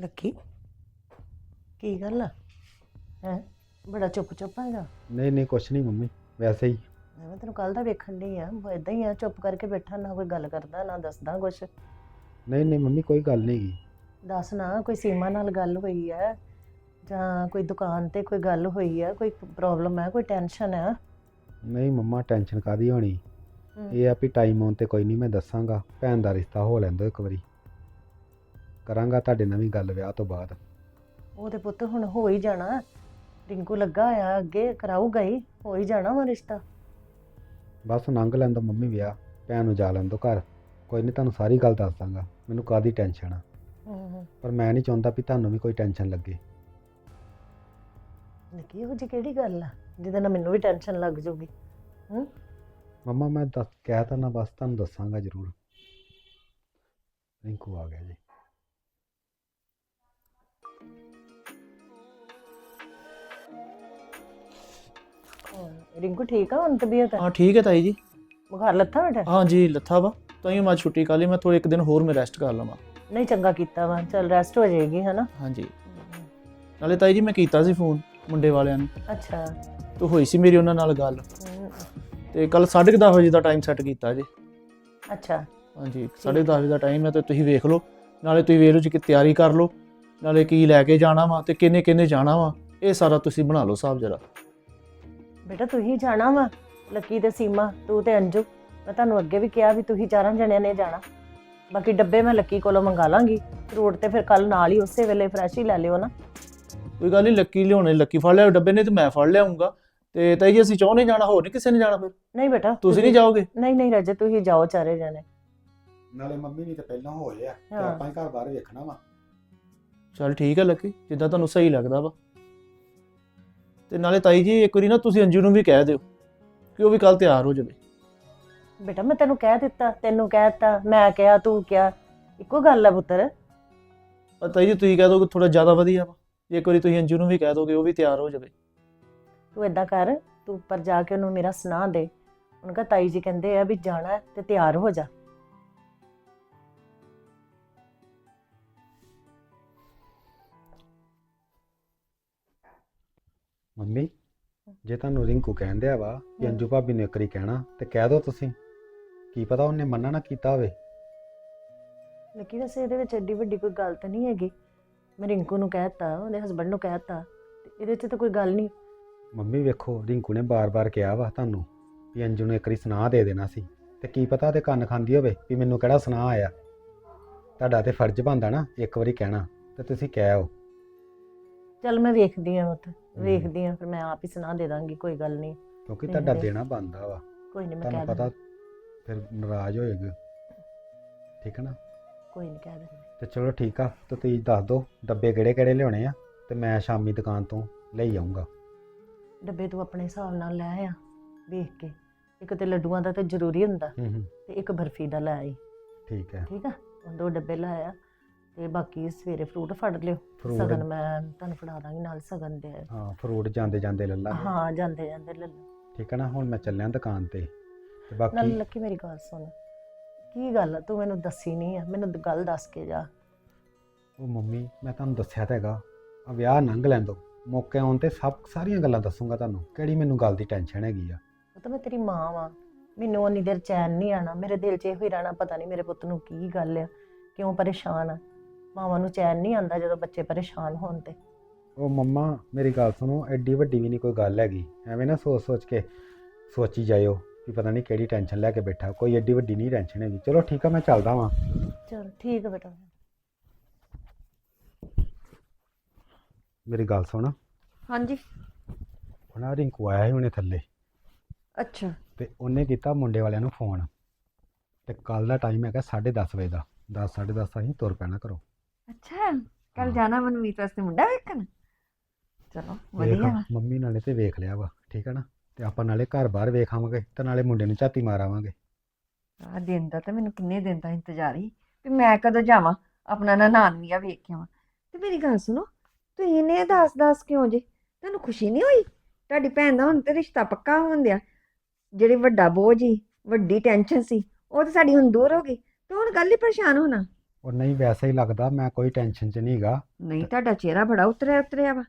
Lucky ਕੀ ਗੱਲ ਆ? ਹੈ? ਬੜਾ ਚੁੱਪ ਚੁੱਪ ਹੈਗਾ? ਨਹੀਂ ਨਹੀਂ ਕੁਛ ਨਹੀਂ ਮੰਮੀ ਵੈਸੇ ਹੀ। ਮੈਂ ਤੈਨੂੰ ਕੱਲ ਦਾ ਵੇਖਣ ਡਈ ਆ ਉਹ ਇਦਾਂ ਹੀ ਆ ਚੁੱਪ ਕਰਕੇ ਬੈਠਾ ਨਾ ਕੋਈ ਗੱਲ ਕਰਦਾ ਨਾ ਦੱਸਦਾ ਕੁਛ। ਨਹੀਂ ਨਹੀਂ ਮੰਮੀ ਕੋਈ ਗੱਲ ਨਹੀਂ ਗੀ। ਦੱਸ ਨਾ ਕੋਈ ਸੀਮਾ ਨਾਲ ਗੱਲ ਹੋਈ ਆ ਜਾਂ ਕੋਈ ਦੁਕਾਨ ਤੇ ਕੋਈ ਗੱਲ ਹੋਈ ਆ ਕੋਈ ਪ੍ਰੋਬਲਮ ਹੈ ਕੋਈ ਟੈਨਸ਼ਨ ਹੈ ਨਹੀਂ ਮੰਮਾ ਟੈਨਸ਼ਨ ਕਾਦੀ ਹੋਣੀ? ਹਮ। ਇਹ ਆ ਵੀ ਟਾਈਮ ਆਉਣ ਤੇ ਕੋਈ ਨਹੀਂ ਮੈਂ ਦੱਸਾਂਗਾ ਭੈਣ ਦਾ ਰਿਸ਼ਤਾ ਹੋ ਲੈਂਦੋ ਇੱਕ ਵਾਰੀ। ਕਰਾਂਗਾ ਤੁਹਾਡੇ ਨਾਲ ਵੀ ਗੱਲ ਵਿਆਹ ਤੋਂ ਬਾਅਦ। ਉਹ ਤੇ ਪੁੱਤ ਹੁਣ ਹੋ ਹੀ ਜਾਣਾ। ਰਿੰਕੂ ਲੱਗਾ ਆ ਅੱਗੇ ਕਰਾਊਗਾ ਹੀ ਹੋ ਹੀ ਜਾਣਾ ਵਾ ਰਿਸ਼ਤਾ। ਬਸ ਲੰਘ ਲੈਂਦੋ ਮੰਮੀ ਵਿਆਹ ਭੈਣ ਨੂੰ ਜਾ ਲੈਂਦੋ ਘਰ। ਕੋਈ ਨਹੀਂ ਤੁਹਾਨੂੰ ਸਾਰੀ ਗੱਲ ਦੱਸ ਦਾਂਗਾ। ਮੈਨੂੰ ਕਾਦੀ ਟੈਨਸ਼ਨ ਆ। ਹੂੰ ਪਰ ਮੈਂ ਨਹੀਂ ਚਾਹੁੰਦਾ ਵੀ ਤੁਹਾਨੂੰ ਵੀ ਕੋਈ ਟੈਨਸ਼ਨ ਲੱਗੇ। ਲੱਕੀ ਉਹ ਜੀ ਕਿਹੜੀ ਗੱਲ ਆ? ਜਿਹਦੇ ਨਾਲ ਮੈਨੂੰ ਵੀ ਟੈਨਸ਼ਨ ਲੱਗ ਜਾਊਗੀ। ਹੂੰ? ਮੰਮਾ ਮੈਂ ਦੱਸ ਕਹਿ ਤਾ ਨਾ ਬਸ ਤੁਹਾਨੂੰ ਦੱਸਾਂਗਾ ਜ਼ਰੂਰ। ਰਿੰਕੂ ਆ ਗਿਆ ਜੀ। ਰਿੰਕੂ ਠੀਕ ਆ ਹੁਣ ਤਬੀਅਤ? ਹਾਂ ਠੀਕ ਹੈ ਤਾਈ ਜੀ। ਬੁਖਾਰ ਲੱਥਾ ਬੇਟਾ? ਹਾਂ ਜੀ ਲੱਥਾ ਵਾ। ਤਾਂ ਹੀ ਮੈਂ ਛੁੱਟੀ ਕਰ ਲਈ ਮੈਂ ਥੋੜੇ ਇੱਕ ਦਿਨ ਹੋਰ ਮੈਂ ਰੈਸਟ ਕਰ ਲਵਾਂ। ਨਹੀਂ ਚੰਗਾ ਕੀਤਾ ਵਾ। ਚਲ ਰੈਸਟ ਹੋ ਜਾਏਗੀ ਹਨਾ? ਹਾਂਜੀ ਨਾਲੇ ਤਾਈ ਜੀ ਮੈਂ ਕੀਤਾ ਸੀ ਫੋਨ ਮੁੰਡੇ ਵਾਲਿਆਂ ਨੂੰ। ਅੱਛਾ। ਤੇ ਹੋਈ ਸੀ ਮੇਰੀ ਉਹਨਾਂ ਨਾਲ ਗੱਲ। ਤੇ ਕੱਲ 10:30 ਵਜੇ ਦਾ ਟਾਈਮ ਸੈੱਟ ਕੀਤਾ ਜੀ। ਅੱਛਾ। ਹਾਂਜੀ 10:30 ਵਜੇ ਦਾ ਟਾਈਮ ਹੈ ਤੇ ਤੁਸੀਂ ਵੇਖ ਲਓ। ਨਾਲੇ ਤੁਸੀਂ ਵੇਖ ਲਓ ਜੀ ਕਿ ਤਿਆਰੀ ਕਰ ਲਓ। ਨਾਲੇ ਕੀ ਲੈ ਕੇ ਜਾਣਾ ਵਾ ਤੇ ਕਿੰਨੇ ਕਿੰਨੇ ਜਾਣਾ ਵਾ। ਇਹ ਸਾਰਾ ਤੁਸੀਂ ਬਣਾ ਲਓ ਹਿਸਾਬ ਜਰਾ। ਬੇਟਾ ਤੂੰ ਹੀ ਜਾਣਾ ਵਾ ਲੱਕੀ ਤੇ ਸੀਮਾ ਤੂੰ ਤੇ ਅੰਜੂ। ਮੈਂ ਤੁਹਾਨੂੰ ਅੱਗੇ ਵੀ ਕਿਹਾ ਵੀ ਤੁਸੀਂ ਚਾਰਾਂ ਜਣਿਆਂ ਨੇ ਜਾਣਾ। ਬਾਕੀ ਡੱਬੇ ਮੈਂ ਲੱਕੀ ਕੋਲੋਂ ਮੰਗਾ ਲਾਂਗੀ ਰੋਡ ਤੇ ਫਿਰ ਕੱਲ ਨਾਲ ਹੀ ਉਸੇ ਵੇਲੇ ਫਰੈਸ਼ ਹੀ ਲੈ ਲਿਓ ਨਾ। ਕੋਈ ਗੱਲ ਨਹੀਂ ਲੱਕੀ ਲਿਆਉਣੇ ਲੱਕੀ ਫੜ ਲਿਆ ਡੱਬੇ ਨੇ ਤੇ ਮੈਂ ਫੜ ਲਿਆਉਂਗਾ ਤੇ ਤਾਈ ਜੀ ਅਸੀਂ ਚਾਹੁੰਦੇ ਜਾਣਾ ਹੋਰ ਨਹੀਂ ਕਿਸੇ ਨੇ ਜਾਣਾ ਫਿਰ? ਨਹੀਂ ਬੇਟਾ ਤੁਸੀਂ ਨਹੀਂ ਜਾਓਗੇ? ਨਹੀਂ ਨਹੀਂ ਰਾਜੇ ਤੁਸੀਂ ਜਾਓ ਚਾਰੇ ਜਣੇ। ਨਾਲੇ ਮੰਮੀ ਨਹੀਂ ਤੇ ਪਹਿਲਾਂ ਹੋਏ ਆ ਤੇ ਹਾਂ। ਆਪਾਂ ਹੀ ਘਰ ਬਾਹਰ ਵੇਖਣਾ ਵਾ। ਚਲ ਠੀਕ ਹੈ ਲੱਕੀ ਜਿੱਦਾਂ ਤੁਹਾਨੂੰ ਸਹੀ ਲੱਗਦਾ ਵਾ। ਤੇ ਨਾਲੇ ਤਾਈ ਜੀ ਇੱਕ ਵਾਰੀ ਨਾ ਤੁਸੀਂ ਅੰਜੂ ਨੂੰ ਵੀ ਕਹਿ ਦਿਓ ਕਿ ਉਹ ਵੀ ਕੱਲ ਤਿਆਰ ਹੋ ਜਾਵੇ। ਬੇਟਾ ਮੈਂ ਤੈਨੂੰ ਕਹਿ ਦਿੱਤਾ ਤੈਨੂੰ ਕਹਿ ਦਿੱਤਾ ਮੈਂ ਕਿਹਾ ਤੂੰ ਕਿਹਾ ਇੱਕੋ ਗੱਲ ਆ ਪੁੱਤਰ। ਪਰ ਤਾਈ ਜੀ ਤੁਸੀਂ ਕਹਿ ਦੋਗੇ ਥੋੜਾ ਜ਼ਿਆਦਾ ਵਧੀਆ ਵਾ। ਜੇ ਇੱਕ ਵਾਰੀ ਤੁਸੀਂ ਅੰਜੂ ਨੂੰ ਵੀ ਕਹਿ ਦੋਗੇ ਉਹ ਵੀ ਤਿਆਰ ਹੋ ਜਾਵੇ। ਤੂੰ ਏਦਾਂ ਕਰ ਤੂੰ ਉੱਪਰ ਜਾ ਕੇ ਉਹਨੂੰ ਮੇਰਾ ਸੁਣਾ ਦੇ। ਉਹਨਾਂ ਕਹਾ ਤਾਈ ਜੀ ਕਹਿੰਦੇ ਆ ਵੀ ਜਾਣਾ ਹੈ ਤੇ ਤਿਆਰ ਹੋ ਜਾ। ਮੰਮੀ ਜੇ ਤੁਹਾਨੂੰ ਰਿੰਕੂ ਕਹਿੰਦੇ ਆ ਵਾ ਕਿ। ਅੰਜੂ ਭਾਬੀ ਨੂੰ ਇੱਕ ਵਾਰੀ ਕਹਿਣਾ ਤੇ ਕਹਿ ਦਿਓ ਤੁਸੀਂ। ਕੀ ਪਤਾ ਉਹਨੇ ਮੰਨਣਾ ਨਾ ਕੀਤਾ ਹੋਵੇ। ਲੱਕੀ ਵੈਸੇ ਇਹਦੇ ਵਿੱਚ ਐਡੀ ਵੱਡੀ ਕੋਈ ਗੱਲ ਤਾਂ ਨਹੀਂ ਹੈਗੀ। ਮੈਂ ਰਿੰਕੂ ਨੂੰ ਕਹਿਤਾ ਉਹਦੇ ਹਸਬੰਡ ਨੂੰ ਕਹਿਤਾ ਇਹਦੇ 'ਚ ਤਾਂ ਕੋਈ ਗੱਲ ਨਹੀਂ। ਮੰਮੀ ਵੇਖੋ ਰਿੰਕੂ ਨੇ ਬਾਰ-ਬਾਰ ਕਿਹਾ ਵਾ ਤੁਹਾਨੂੰ ਵੀ ਅੰਜੂ ਨੂੰ ਇੱਕ ਵਾਰੀ ਸੁਣਾ ਦੇ ਦੇਣਾ ਸੀ। ਤੇ ਕੀ ਪਤਾ ਉਹਦੇ ਕੰਨ ਖਾਂਦੀ ਹੋਵੇ ਵੀ ਮੈਨੂੰ ਕਿਹੜਾ ਸੁਣਾ ਆਇਆ। ਤੁਹਾਡਾ ਤੇ ਫਰਜ਼ ਬਣਦਾ ਨਾ ਇੱਕ ਵਾਰੀ ਕਹਿਣਾ ਤੇ ਤੁਸੀਂ ਕਹਿ ਆਓ ਚੱਲ ਮੈਂ ਵੇਖਦੀ ਆ ਮਤ ਵੇਖਦੀ ਆ ਫਿਰ ਮੈਂ ਆਪ ਹੀ ਸੁਣਾ ਦੇ ਦਾਂਗੀ ਕੋਈ ਗੱਲ ਨਹੀਂ। ਕਿਉਂਕਿ ਤੁਹਾਡਾ ਦੇਣਾ ਬਣਦਾ ਵਾ। ਕੋਈ ਨਹੀਂ ਮੈਂ ਕਹਿ ਤੁਹਾਨੂੰ ਪਤਾ ਦਾਂਗੀ ਫਿਰ ਨਾਰਾਜ਼ ਹੋਏਗਾ। ਠੀਕ ਹੈ ਨਾ? ਕੋਈ ਨਹੀਂ ਕਹਿ ਦਾਂਗੀ ਤੇ ਚਲੋ ਠੀਕ ਆ ਤੇ ਤੁਸੀਂ ਦੱਸ ਦਿਓ ਡੱਬੇ ਕਿਹੜੇ ਕਿਹੜੇ ਲਿਆਉਣੇ ਆ ਤੇ ਮੈਂ ਸ਼ਾਮੀ ਦੁਕਾਨ ਤੋਂ ਲਈ ਆਉਂਗਾ ਡੱਬੇ ਤੂੰ ਆਪਣੇ ਹਿਸਾਬ ਨਾਲ ਲੈ ਆ ਵੇਖ ਕੇ। ਇੱਕ ਤੇ ਲੱਡੂਆਂ ਦਾ ਤਾਂ ਜ਼ਰੂਰੀ ਹੁੰਦਾ ਹੂੰ ਹੂੰ। ਤੇ ਇੱਕ ਬਰਫੀ ਦਾ ਲੈ ਆਈ। ਠੀਕ ਹੈ ਠੀਕ ਆ? ਉਹ ਦੋ ਡੱਬੇ ਲੈ ਆ। ਤੇ ਬਾਕੀ ਸਵੇਰੇ ਫਰੂਟ ਫੜ ਲਿਓ। ਫਰੂਟ ਸਗਨ ਮੈਂ ਤੁਹਾਨੂੰ ਫੜਾ ਦਾਂਗੀ ਨਾਲ ਸਗਨ ਦੇ। ਹਾਂ ਫਰੂਟ ਜਾਂਦੇ ਜਾਂਦੇ ਲੈ ਲਾਂਗੇ ਹਾਂ ਜਾਂਦੇ ਜਾਂਦੇ ਲੈ ਲਓ ਠੀਕ ਹੈ ਨਾ ਹੁਣ ਮੈਂ ਚੱਲਿਆ ਦੁਕਾਨ ਤੇ। ਤੇ ਨਾਲ ਬਾਕੀ ਲੱਕੀ ਮੇਰੀ ਗੱਲ ਸੁਣ। ਕੀ ਗੱਲ ਆ? ਤੂੰ ਮੈਨੂੰ ਦੱਸੀ ਨਹੀਂ ਆ। ਮੈਨੂੰ ਗੱਲ ਦੱਸ ਕੇ ਜਾ। ਉਹ ਮੰਮੀ ਮੈਂ ਤੁਹਾਨੂੰ ਦੱਸਿਆ ਤਾਂ ਹੈਗਾ। ਆ ਵਿਆਹ ਲੰਘ ਲੈਣ ਦਿਓ ਮੌਕੇ ਆਉਣ ਤੇ ਸਭ ਸਾਰੀਆਂ ਗੱਲਾਂ ਦੱਸੂਗਾ ਤੁਹਾਨੂੰ। ਕਿਹੜੀ ਮੈਨੂੰ ਗੱਲ ਦੀ ਟੈਨਸ਼ਨ ਹੈਗੀ ਆ? ਉਹ ਤਾਂ ਮੈਂ ਤੇਰੀ ਮਾਂ ਵਾਂ। ਮੈਨੂੰ ਉਨੀ ਦੇਰ ਚੈਨ ਨਹੀਂ ਆਣਾ। ਮੇਰੇ ਦਿਲ 'ਚ ਇਹੋ ਹੀ ਰਹਿਣਾ। ਪਤਾ ਨਹੀਂ ਮੇਰੇ ਪੁੱਤ ਨੂੰ ਕੀ ਗੱਲ ਆ। ਕਿਉਂ ਪਰੇਸ਼ਾਨ ਆ? ਮਾਵਾਂ ਨੂੰ ਚੈਨ ਨਹੀਂ ਆਂਦਾ ਜਦੋਂ ਬੱਚੇ ਪਰੇਸ਼ਾਨ ਹੋਣ ਤੇ। ਉਹ ਮੰਮਾ ਮੇਰੀ ਗੱਲ ਸੁਣੋ ਐਡੀ ਵੱਡੀ ਵੀ ਨਹੀਂ ਕੋਈ ਗੱਲ ਹੈਗੀ। ਐਵੇਂ ਨਾ ਸੋਚ ਸੋਚ ਕੇ ਸੋਚੀ ਜਾਇਓ ਵੀ ਪਤਾ ਨਹੀਂ ਕਿਹੜੀ ਟੈਨਸ਼ਨ ਲੈ ਕੇ ਬੈਠਾ। ਕੋਈ ਐਡੀ ਵੱਡੀ ਨਹੀਂ ਟੈਨਸ਼ਨ ਹੈਗੀ। ਚਲੋ ਠੀਕ ਆ ਮੈਂ ਚੱਲਦਾ ਵਾਂ। ਚਲ ਠੀਕ ਆ ਬੇਟਾ। ਮੇਰੀ ਗੱਲ ਸੁਣ। ਹਾਂਜੀ। ਹੁਣ ਰਿੰਕੂ ਆਇਆ ਸੀ ਹੁਣੇ ਥੱਲੇ। ਅੱਛਾ। ਤੇ ਉਹਨੇ ਕੀਤਾ ਮੁੰਡੇ ਵਾਲਿਆਂ ਨੂੰ ਫੋਨ। ਤੇ ਕੱਲ ਦਾ ਟਾਈਮ ਹੈਗਾ 10:30 ਵਜੇ ਦਾ। 10 10:30 ਅਸੀਂ ਤੁਰ ਪੈਣਾ ਕਰੋ ਅੱਛਾ ਹਾਂ। ਕੱਲ ਜਾਣਾ ਮਨਮੀਤ ਵਾਸਤੇ ਮੁੰਡਾ ਵੇਖਣ? ਚਲੋ ਵੇਖ ਵਧੀਆ ਵਾ। ਮੰਮੀ ਨਾਲੇ ਤੇ ਵੇਖ ਲਿਆ ਵਾ ਠੀਕ ਹੈ ਨਾ? ਤੇ ਆਪਾਂ ਨਾਲੇ ਘਰ ਬਾਹਰ ਵੇਖ ਆਵਾਂਗੇ ਤੇ ਨਾਲੇ ਮੁੰਡੇ ਨੂੰ ਝਾਤੀ ਮਾਰ ਆਵਾਂਗੇ। ਆ ਦਿਨ ਦਾ ਤਾਂ ਮੈਨੂੰ ਕਿੰਨੇ ਦਿਨ ਦਾ ਇੰਤਜ਼ਾਰ ਹੀ ਵੀ ਮੈਂ ਕਦੋਂ ਜਾਵਾਂ ਆਪਣਾ ਨਨਾਣ ਵੀ ਆ ਵੇਖ ਕੇ ਆਵਾਂ। ਤੇ ਮੇਰੀ ਗੱਲ ਸੁਣੋ ਤੁਸੀਂ ਇਹਨੇ ਦੱਸ ਦੱਸ ਕਿਉਂ ਜੇ? ਤੁਹਾਨੂੰ ਖੁਸ਼ੀ ਨਹੀਂ ਹੋਈ? ਤੁਹਾਡੀ ਭੈਣ ਦਾ ਹੁਣ ਤੇ ਰਿਸ਼ਤਾ ਪੱਕਾ ਹੋਣ ਦਿਆ। ਜਿਹੜੀ ਵੱਡਾ ਬੋਝ ਸੀ ਵੱਡੀ ਟੈਨਸ਼ਨ ਸੀ ਉਹ ਤਾਂ ਸਾਡੀ ਹੁਣ ਦੂਰ ਹੋ ਗਈ। ਤੇ ਹੁਣ ਗੱਲ ਹੀ ਪਰੇਸ਼ਾਨ ਹੋਣਾ। ਉਹ ਨਹੀਂ ਵੈਸੇ ਹੀ ਲੱਗਦਾ ਮੈਂ ਕੋਈ ਟੈਨਸ਼ਨ 'ਚ ਨਹੀਂਗਾ। ਨਹੀਂ ਤੁਹਾਡਾ ਚਿਹਰਾ ਬੜਾ ਉਤਰਿਆ ਉਤਰਿਆ ਵਾ।